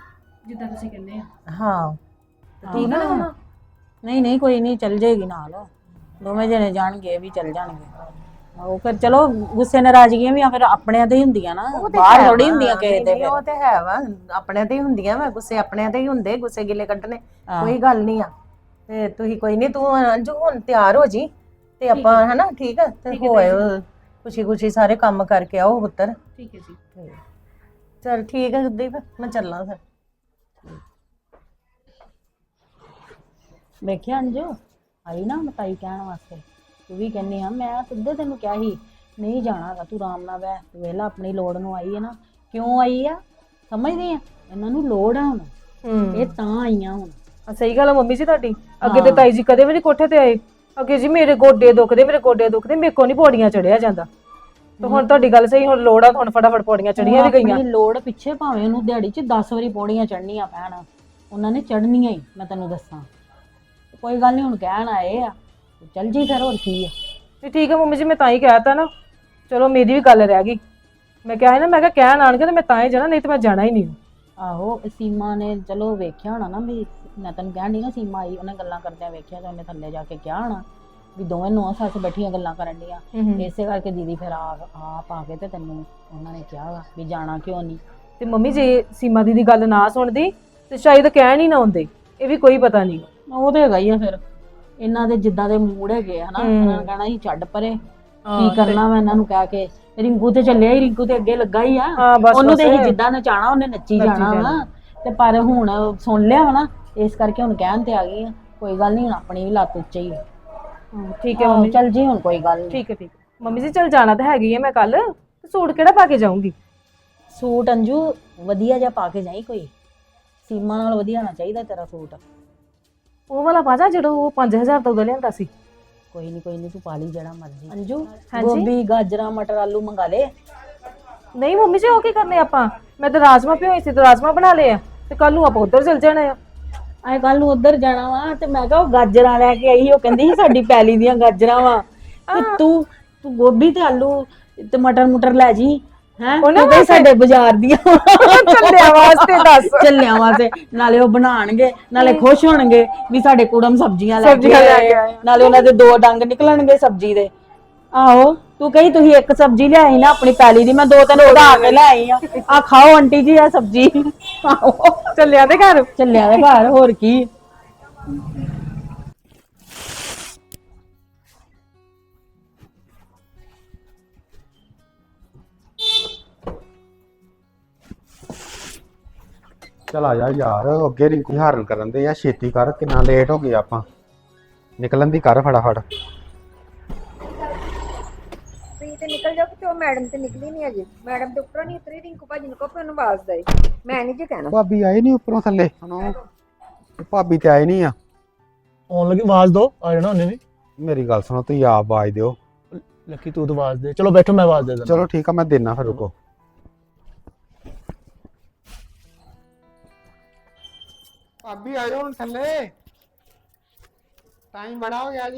ਜਿੱਦਾਂ ਤੁਸੀਂ ਕਹਿੰਦੇ ਆ। ਹਾਂ। ਤੇ ਠੀਕ ਆ ਨਾ? ਨਹੀਂ ਨਹੀਂ ਕੋਈ ਨਹੀਂ ਚੱਲ ਜਾਏਗੀ ਨਾਲ। ਦੋਵੇਂ ਜਣੇ ਜਾਣਗੇ ਇਹ ਵੀ ਚੱਲ ਜਾਣਗੇ। ਉਹ ਫਿਰ ਚਲੋ ਗੁੱਸੇ ਨਾਰਾਜ਼ਗੀਆਂ ਵੀ ਆ ਫਿਰ ਆਪਣਿਆਂ ਤੇ ਹੀ ਹੁੰਦੀਆਂ ਨਾ। ਉਹ ਤੇ ਬਾਹਰ ਹੈ ਥੋੜੀ ਵਾ, ਹੁੰਦੀਆਂ ਕਿਸੇ ਨਹੀਂ, ਨਹੀਂ, ਉਹ ਤੇ ਹੈ ਵਾ ਆਪਣਿਆਂ ਤੇ ਹੀ ਹੁੰਦੀਆਂ ਵਾ ਗੁੱਸੇ ਆਪਣਿਆਂ ਤੇ ਹੀ ਹੁੰਦੇ ਗੁੱਸੇ ਗਿਲੇ ਕੱਢਣੇ ਹਾਂ। ਕੋਈ ਗੱਲ ਨਹੀਂ ਆ। ਤੇ ਤੁਸੀਂ ਕੋਈ ਨਹੀਂ ਤੂੰ ਅੰਜੂ ਹੁਣ ਤਿਆਰ ਹੋ ਜੀ ਤੇ ਆਪਾਂ ਹਨਾ ਠੀਕ ਆ ਤੇ ਹੋਏ ਖੁਸ਼ੀ ਖੁਸ਼ੀ ਸਾਰੇ ਕੰਮ ਕਰਕੇ ਆਓ ਪੁੱਤਰ। ਠੀਕ ਹੈ ਜੀ। ਚਲ ਠੀਕ ਹੈ ਗੁਰਦੀਪ ਮੈਂ ਚੱਲਾਂ ਫਿਰ। ਵੇਖਿਆ ਅੰਜੂ ਆਈ ਨਾ ਮਤਾਈ ਕਹਿਣ ਵਾਸਤੇ। ਤੂੰ ਵੀ ਕਹਿੰਨੀ ਆ ਮੈਂ ਸਿੱਧੇ ਤੈਨੂੰ ਕਿਹਾ ਸੀ ਨਹੀਂ ਜਾਣਾਗਾ ਤੂੰ ਆਰਾਮ ਨਾਲ ਬਹਿ ਤੂੰ ਵੇਲਾ ਆਪਣੀ ਲੋੜ ਨੂੰ ਆਈ ਹੈ ਨਾ। ਕਿਉਂ ਆਈ ਆ? ਸਮਝਦੀ ਆ ਇਹਨਾਂ ਨੂੰ ਲੋੜ ਆ ਹੁਣ। ਇਹ ਤਾਂ ਆਈਆਂ ਹੁਣ। ਆ ਸਹੀ ਗੱਲ ਆ ਮੰਮੀ ਜੀ ਤੁਹਾਡੀ। ਅੱਗੇ ਤੇ ਹਾਂ। ਤਾਈ ਜੀ ਕਦੇ ਵੀ ਨਹੀਂ ਕੋਠੇ ਤੇ ਆਏ। ਅੱਗੇ ਜੀ ਮੇਰੇ ਗੋਡੇ ਦੁਖਦੇ ਮੇਰੇ ਗੋਡੇ ਦੁਖਦੇ ਮੇਰੇ ਕੋ ਨਹੀਂ ਪੌੜੀਆਂ ਚੜਿਆ ਜਾਂਦਾ। ਤੇ ਹੁਣ ਤੁਹਾਡੀ ਗੱਲ ਸਹੀ ਹੁਣ ਲੋੜ ਆ ਹੁਣ ਫਟਾਫਟ ਪੌੜੀਆਂ ਚੜੀਆਂ ਵੀ ਗਈਆਂ। ਆਪਣੀ ਲੋੜ ਪਿੱਛੇ ਭਾਵੇਂ ਉਹਨੂੰ ਦਿਹਾੜੀ 'ਚ 10 ਵਾਰੀ ਪੌੜੀਆਂ ਚੜ੍ਹਨੀਆਂ ਪੈਣ ਉਹਨਾਂ ਨੇ ਚੜ੍ਹਨੀਆਂ ਹੀ ਮੈਂ ਤੈਨੂੰ ਦੱਸਾਂ। ਕੋਈ ਗੱਲ ਨਹੀਂ ਹੁਣ ਕਹਿਣ ਆਏ ਆ। ਚੱਲ ਜੀ ਫਿਰ ਹੋਰ ਕੀ ਆ? ਤੇ ਠੀਕ ਹੈ ਮੰਮੀ ਜੀ ਮੈਂ ਤਾਂ ਹੀ ਕਹਿਤਾ ਨਾ। ਚਲੋ ਮੇਰੀ ਵੀ ਗੱਲ ਰਹਿ ਗਈ। ਮੈਂ ਕਿਹਾ ਸੀ ਨਾ ਮੈਂ ਕਿਹਾ ਕਹਿਣ ਆਣਗੇ ਤੇ ਮੈਂ ਤਾਂ ਹੀ ਜਾਣਾ ਨਹੀਂ ਤੇ ਮੈਂ ਜਾਣਾ ਹੀ ਨਹੀਂ। ਆਹੋ ਸੀਮਾ ਨੇ ਚਲੋ ਵੇਖਿਆ ਹੋਣਾ ਨਾ ਵੀ ਮੈਂ ਤੈਨੂੰ ਕਹਿਣ ਡਈ ਨਾ ਸੀਮਾ ਆਈ ਉਹਨੇ ਗੱਲਾਂ ਕਰਦਿਆਂ ਵੇਖਿਆ ਤੇ ਉਹਨੇ ਥੱਲੇ ਜਾ ਕੇ ਕਿਹਾ ਹੋਣਾ ਵੀ ਦੋਵੇਂ ਨੂੰਹਾਂ ਸੱਸ ਬੈਠੀਆਂ ਗੱਲਾਂ ਕਰਨ ਡੀਆਂ ਇਸੇ ਕਰਕੇ ਦੀਦੀ ਫਿਰ ਆ ਆ ਕੇ ਤੇ ਤੈਨੂੰ ਉਹਨਾਂ ਨੇ ਕਿਹਾ ਵਾ ਵੀ ਜਾਣਾ ਕਿਉਂ ਨਹੀਂ। ਤੇ ਮੰਮੀ ਜੇ ਸੀਮਾ ਦੀ ਦੀ ਗੱਲ ਨਾ ਸੁਣਦੀ ਤੇ ਸ਼ਾਇਦ ਕਹਿਣ ਹੀ ਨਾ ਹੁੰਦੇ ਇਹ ਵੀ ਕੋਈ ਪਤਾ ਨਹੀਂ। ਉਹ ਤੇ ਹੈਗਾ ਹੀ ਆ ਫਿਰ। ਇਹਨਾਂ ਦੇ ਜਿੱਦਾਂ ਦੇ ਮੂਡ ਹੈਗੇ ਆ ਨੇ ਕਹਿਣਾ ਸੀ ਛੱਡ ਪਰੇ। ਕੀ ਕਰਨਾ ਵਾ ਇਹਨਾਂ ਨੂੰ ਕਹਿ ਕੇ? ਰਿੰਕੂ ਤੇ ਚੱਲਿਆ ਹੀ ਰਿੰਕੂ ਤੇ ਅੱਗੇ ਲੱਗਾ ਹੀ ਆ। ਹਾਂ ਬਸ ਉਹਨੂੰ ਤੇ ਬਸ। ਅਸੀਂ ਜਿੱਦਾਂ ਨਚਾਣਾ ਉਹਨੇ ਨੱਚੀ ਨੱਚੀ ਜਾਣਾ ਵਾ। ਜਾਣਾ। ਤੇ ਪਰ ਹੁਣ ਸੁਣ ਲਿਆ ਵਾ ਨਾ ਇਸ ਕਰਕੇ ਹੁਣ ਕਹਿਣ ਤੇ ਆ ਗਈ ਆ। ਕੋਈ ਗੱਲ ਨਹੀਂ ਹੁਣ ਆਪਣੀ ਵੀ ਲੱਤ ਉੱਚੇ ਹੀ ਆ। ਹਾਂ, ਠੀਕ ਹੈ ਆਹੋ, ਮੰਮੀ। ਚੱਲ ਜੀ ਹੁਣ ਕੋਈ ਗੱਲ ਨਹੀਂ ਠੀਕ ਹੈ ਠੀਕ ਹੈ। ਮੰਮੀ ਜੀ ਚਲ ਜਾਣਾ ਤਾਂ ਹੈਗੀ ਹੈ ਮੈਂ ਕੱਲ। ਸੂਟ ਕਿਹੜਾ ਪਾ ਕੇ ਜਾਊਂਗੀ? ਸੂਟ ਅੰਜੂ ਵਧੀਆ ਜਿਹਾ ਪਾ ਕੇ ਜਾਈ ਕੋਈ। ਸੀਮਾ ਨਾਲ ਵਧੀਆ ਹੋਣਾ ਚਾਹੀਦਾ ਤੇਰਾ ਸੂਟ। ਉਹ ਵਾਲਾ ਪਾਜਾ ਜਿਹੜਾ ਉਹ 5000 ਤੋਂ ਉਹਦਾ ਲਿਆਂਦਾ ਸੀ। ਕੋਈ ਨਹੀਂ ਕੋਈ ਨਹੀਂ ਤੂੰ ਪਾ ਲਈ ਜਿਹੜਾ ਮਰਜ਼ੀ। ਅੰਜੂ? ਹਾਂਜੀ। ਗੋਭੀ ਗਾਜਰਾਂ ਮਟਰ ਆਲੂ ਮੰਗਾ ਲੈ। ਨਹੀਂ ਮੰਮੀ ਜੀ ਉਹ ਕੀ ਕਰਨੇ ਆਪਾਂ? ਮੈਂ ਤਾਂ ਰਾਜਮਾ ਭਿਓਏ ਸੀ ਤੇ ਰਾਜਮਾ ਬਣਾ ਲਏ ਆ ਤੇ ਕੱਲ ਨੂੰ ਆਪਾਂ ਉੱਧਰ ਚਲ ਜਾਣਾ ਆ। ਆਏ ਕੱਲ ਨੂੰ ਉੱਧਰ ਜਾਣਾ ਵਾ ਤੇ ਮੈਂ ਕਿਹਾ ਉਹ ਗਾਜਰਾਂ ਲੈ ਕੇ ਆਈ ਉਹ ਕਹਿੰਦੀ ਸੀ ਸਾਡੀ ਪੈਲੀ ਦੀਆਂ ਗਾਜਰਾਂ ਵਾ। ਤੇ ਤੂੰ ਤੂੰ ਗੋਭੀ ਤੇ ਆਲੂ ਤੇ ਮਟਰ ਮੁਟਰ ਲੈ ਜੀ। ਹੈ? ਉਹ ਕਹਿੰਦੀ ਸਾਡੇ ਬਾਜ਼ਾਰ ਦੀਆਂ। ਚੱਲਿਆ ਵਾਸਤੇ ਦੱਸ। ਚੱਲਿਆਂ ਵਾਸਤੇ। ਨਾਲੇ ਉਹ ਬਣਾਣਗੇ ਨਾਲੇ ਖੁਸ਼ ਹੋਣਗੇ ਵੀ ਸਾਡੇ ਕੁੜਮ ਸਬਜ਼ੀਆਂ ਲੈ ਕੇ ਸਬਜ਼ੀਆਂ ਲੈ ਆਏ ਕੇ ਆਏ ਆ। ਨਾਲੇ ਉਹਨਾਂ ਦੇ ਦੋ ਡੰਗ ਨਿਕਲਣਗੇ ਸਬਜ਼ੀ ਦੇ। ਆਹੋ। ਤੂੰ ਕਹੀ ਤੁਸੀਂ ਇੱਕ ਸਬਜ਼ੀ ਲਿਆਈ ਨਾ ਆਪਣੀ ਪੈਲੀ ਦੀ ਮੈਂ ਦੋ ਤਿੰਨ ਵਧਾ ਕੇ ਲੈ ਆਈ ਆ। ਆ ਖਾਓ ਆਂਟੀ ਜੀ ਆ ਸਬਜ਼ੀ। ਆਹੋ ਚੱਲਿਆ ਦੇ ਘਰ? ਚੱਲਿਆ ਦੇ ਘਰ ਹੋਰ ਕੀ? ਚਲ ਆ ਜਾ ਯਾਰ ਅੱਗੇ ਰਿੰਕੂ ਹਾਰਨ ਕਰਨ ਦੇ ਆ ਛੇਤੀ ਕਰ ਕਿੰਨਾ ਲੇਟ ਹੋ ਗਏ ਆਪਾਂ। ਨਿਕਲਣ ਦੀ ਕਰ ਫਟਾਫਟ। ਤੁਸੀਂ ਤੇ ਨਿਕਲ ਜਾਓ ਕਿ ਉਹ ਮੈਡਮ ਤੇ ਨਿਕਲੀ ਨਹੀਂ ਅਜੇ। ਮੈਡਮ ਤੇ ਉੱਪਰੋਂ ਨਹੀਂ ਉਤਰੀ ਰਿੰਕੂ ਭਾਜੀ ਨੂੰ ਕਹੋ ਵੀ ਉਹਨੂੰ ਆਵਾਜ਼ ਦੇ ਮੈਂ ਨਹੀਂ ਜੇ ਕਹਿਣਾ। ਭਾਬੀ ਆਏ ਨਹੀਂ ਉੱਪਰੋਂ ਥੱਲੇ? ਭਾਬੀ ਤੇ ਆਏ ਨਹੀਂ ਆ। ਆਉਣ ਲੱਗੀ ਆਵਾਜ਼ ਦੋ ਆ ਜਾਣਾ ਉਹਨੇ ਵੀ। ਮੇਰੀ ਗੱਲ ਸੁਣੋ ਤੁਸੀਂ ਆਪ ਆਵਾਜ਼ ਦਿਓ। ਲੱਕੀ ਤੂੰ ਤਾਂ ਆਵਾਜ਼ ਦੇ। ਚਲੋ ਬੈਠੋ ਮੈਂ ਆਵਾਜ਼ ਦੇ ਦਿੰਦਾ। ਚਲੋ ਠੀਕ ਆ ਮੈਂ ਦੇਣਾ ਫਿਰ ਰੁਕੋ। ਭਾਬੀ ਆਇਓ ਹੁਣ ਥੱਲੇ। ਟਾਈਮ ਬੜਾ ਹੋ ਗਿਆ ਜੀ।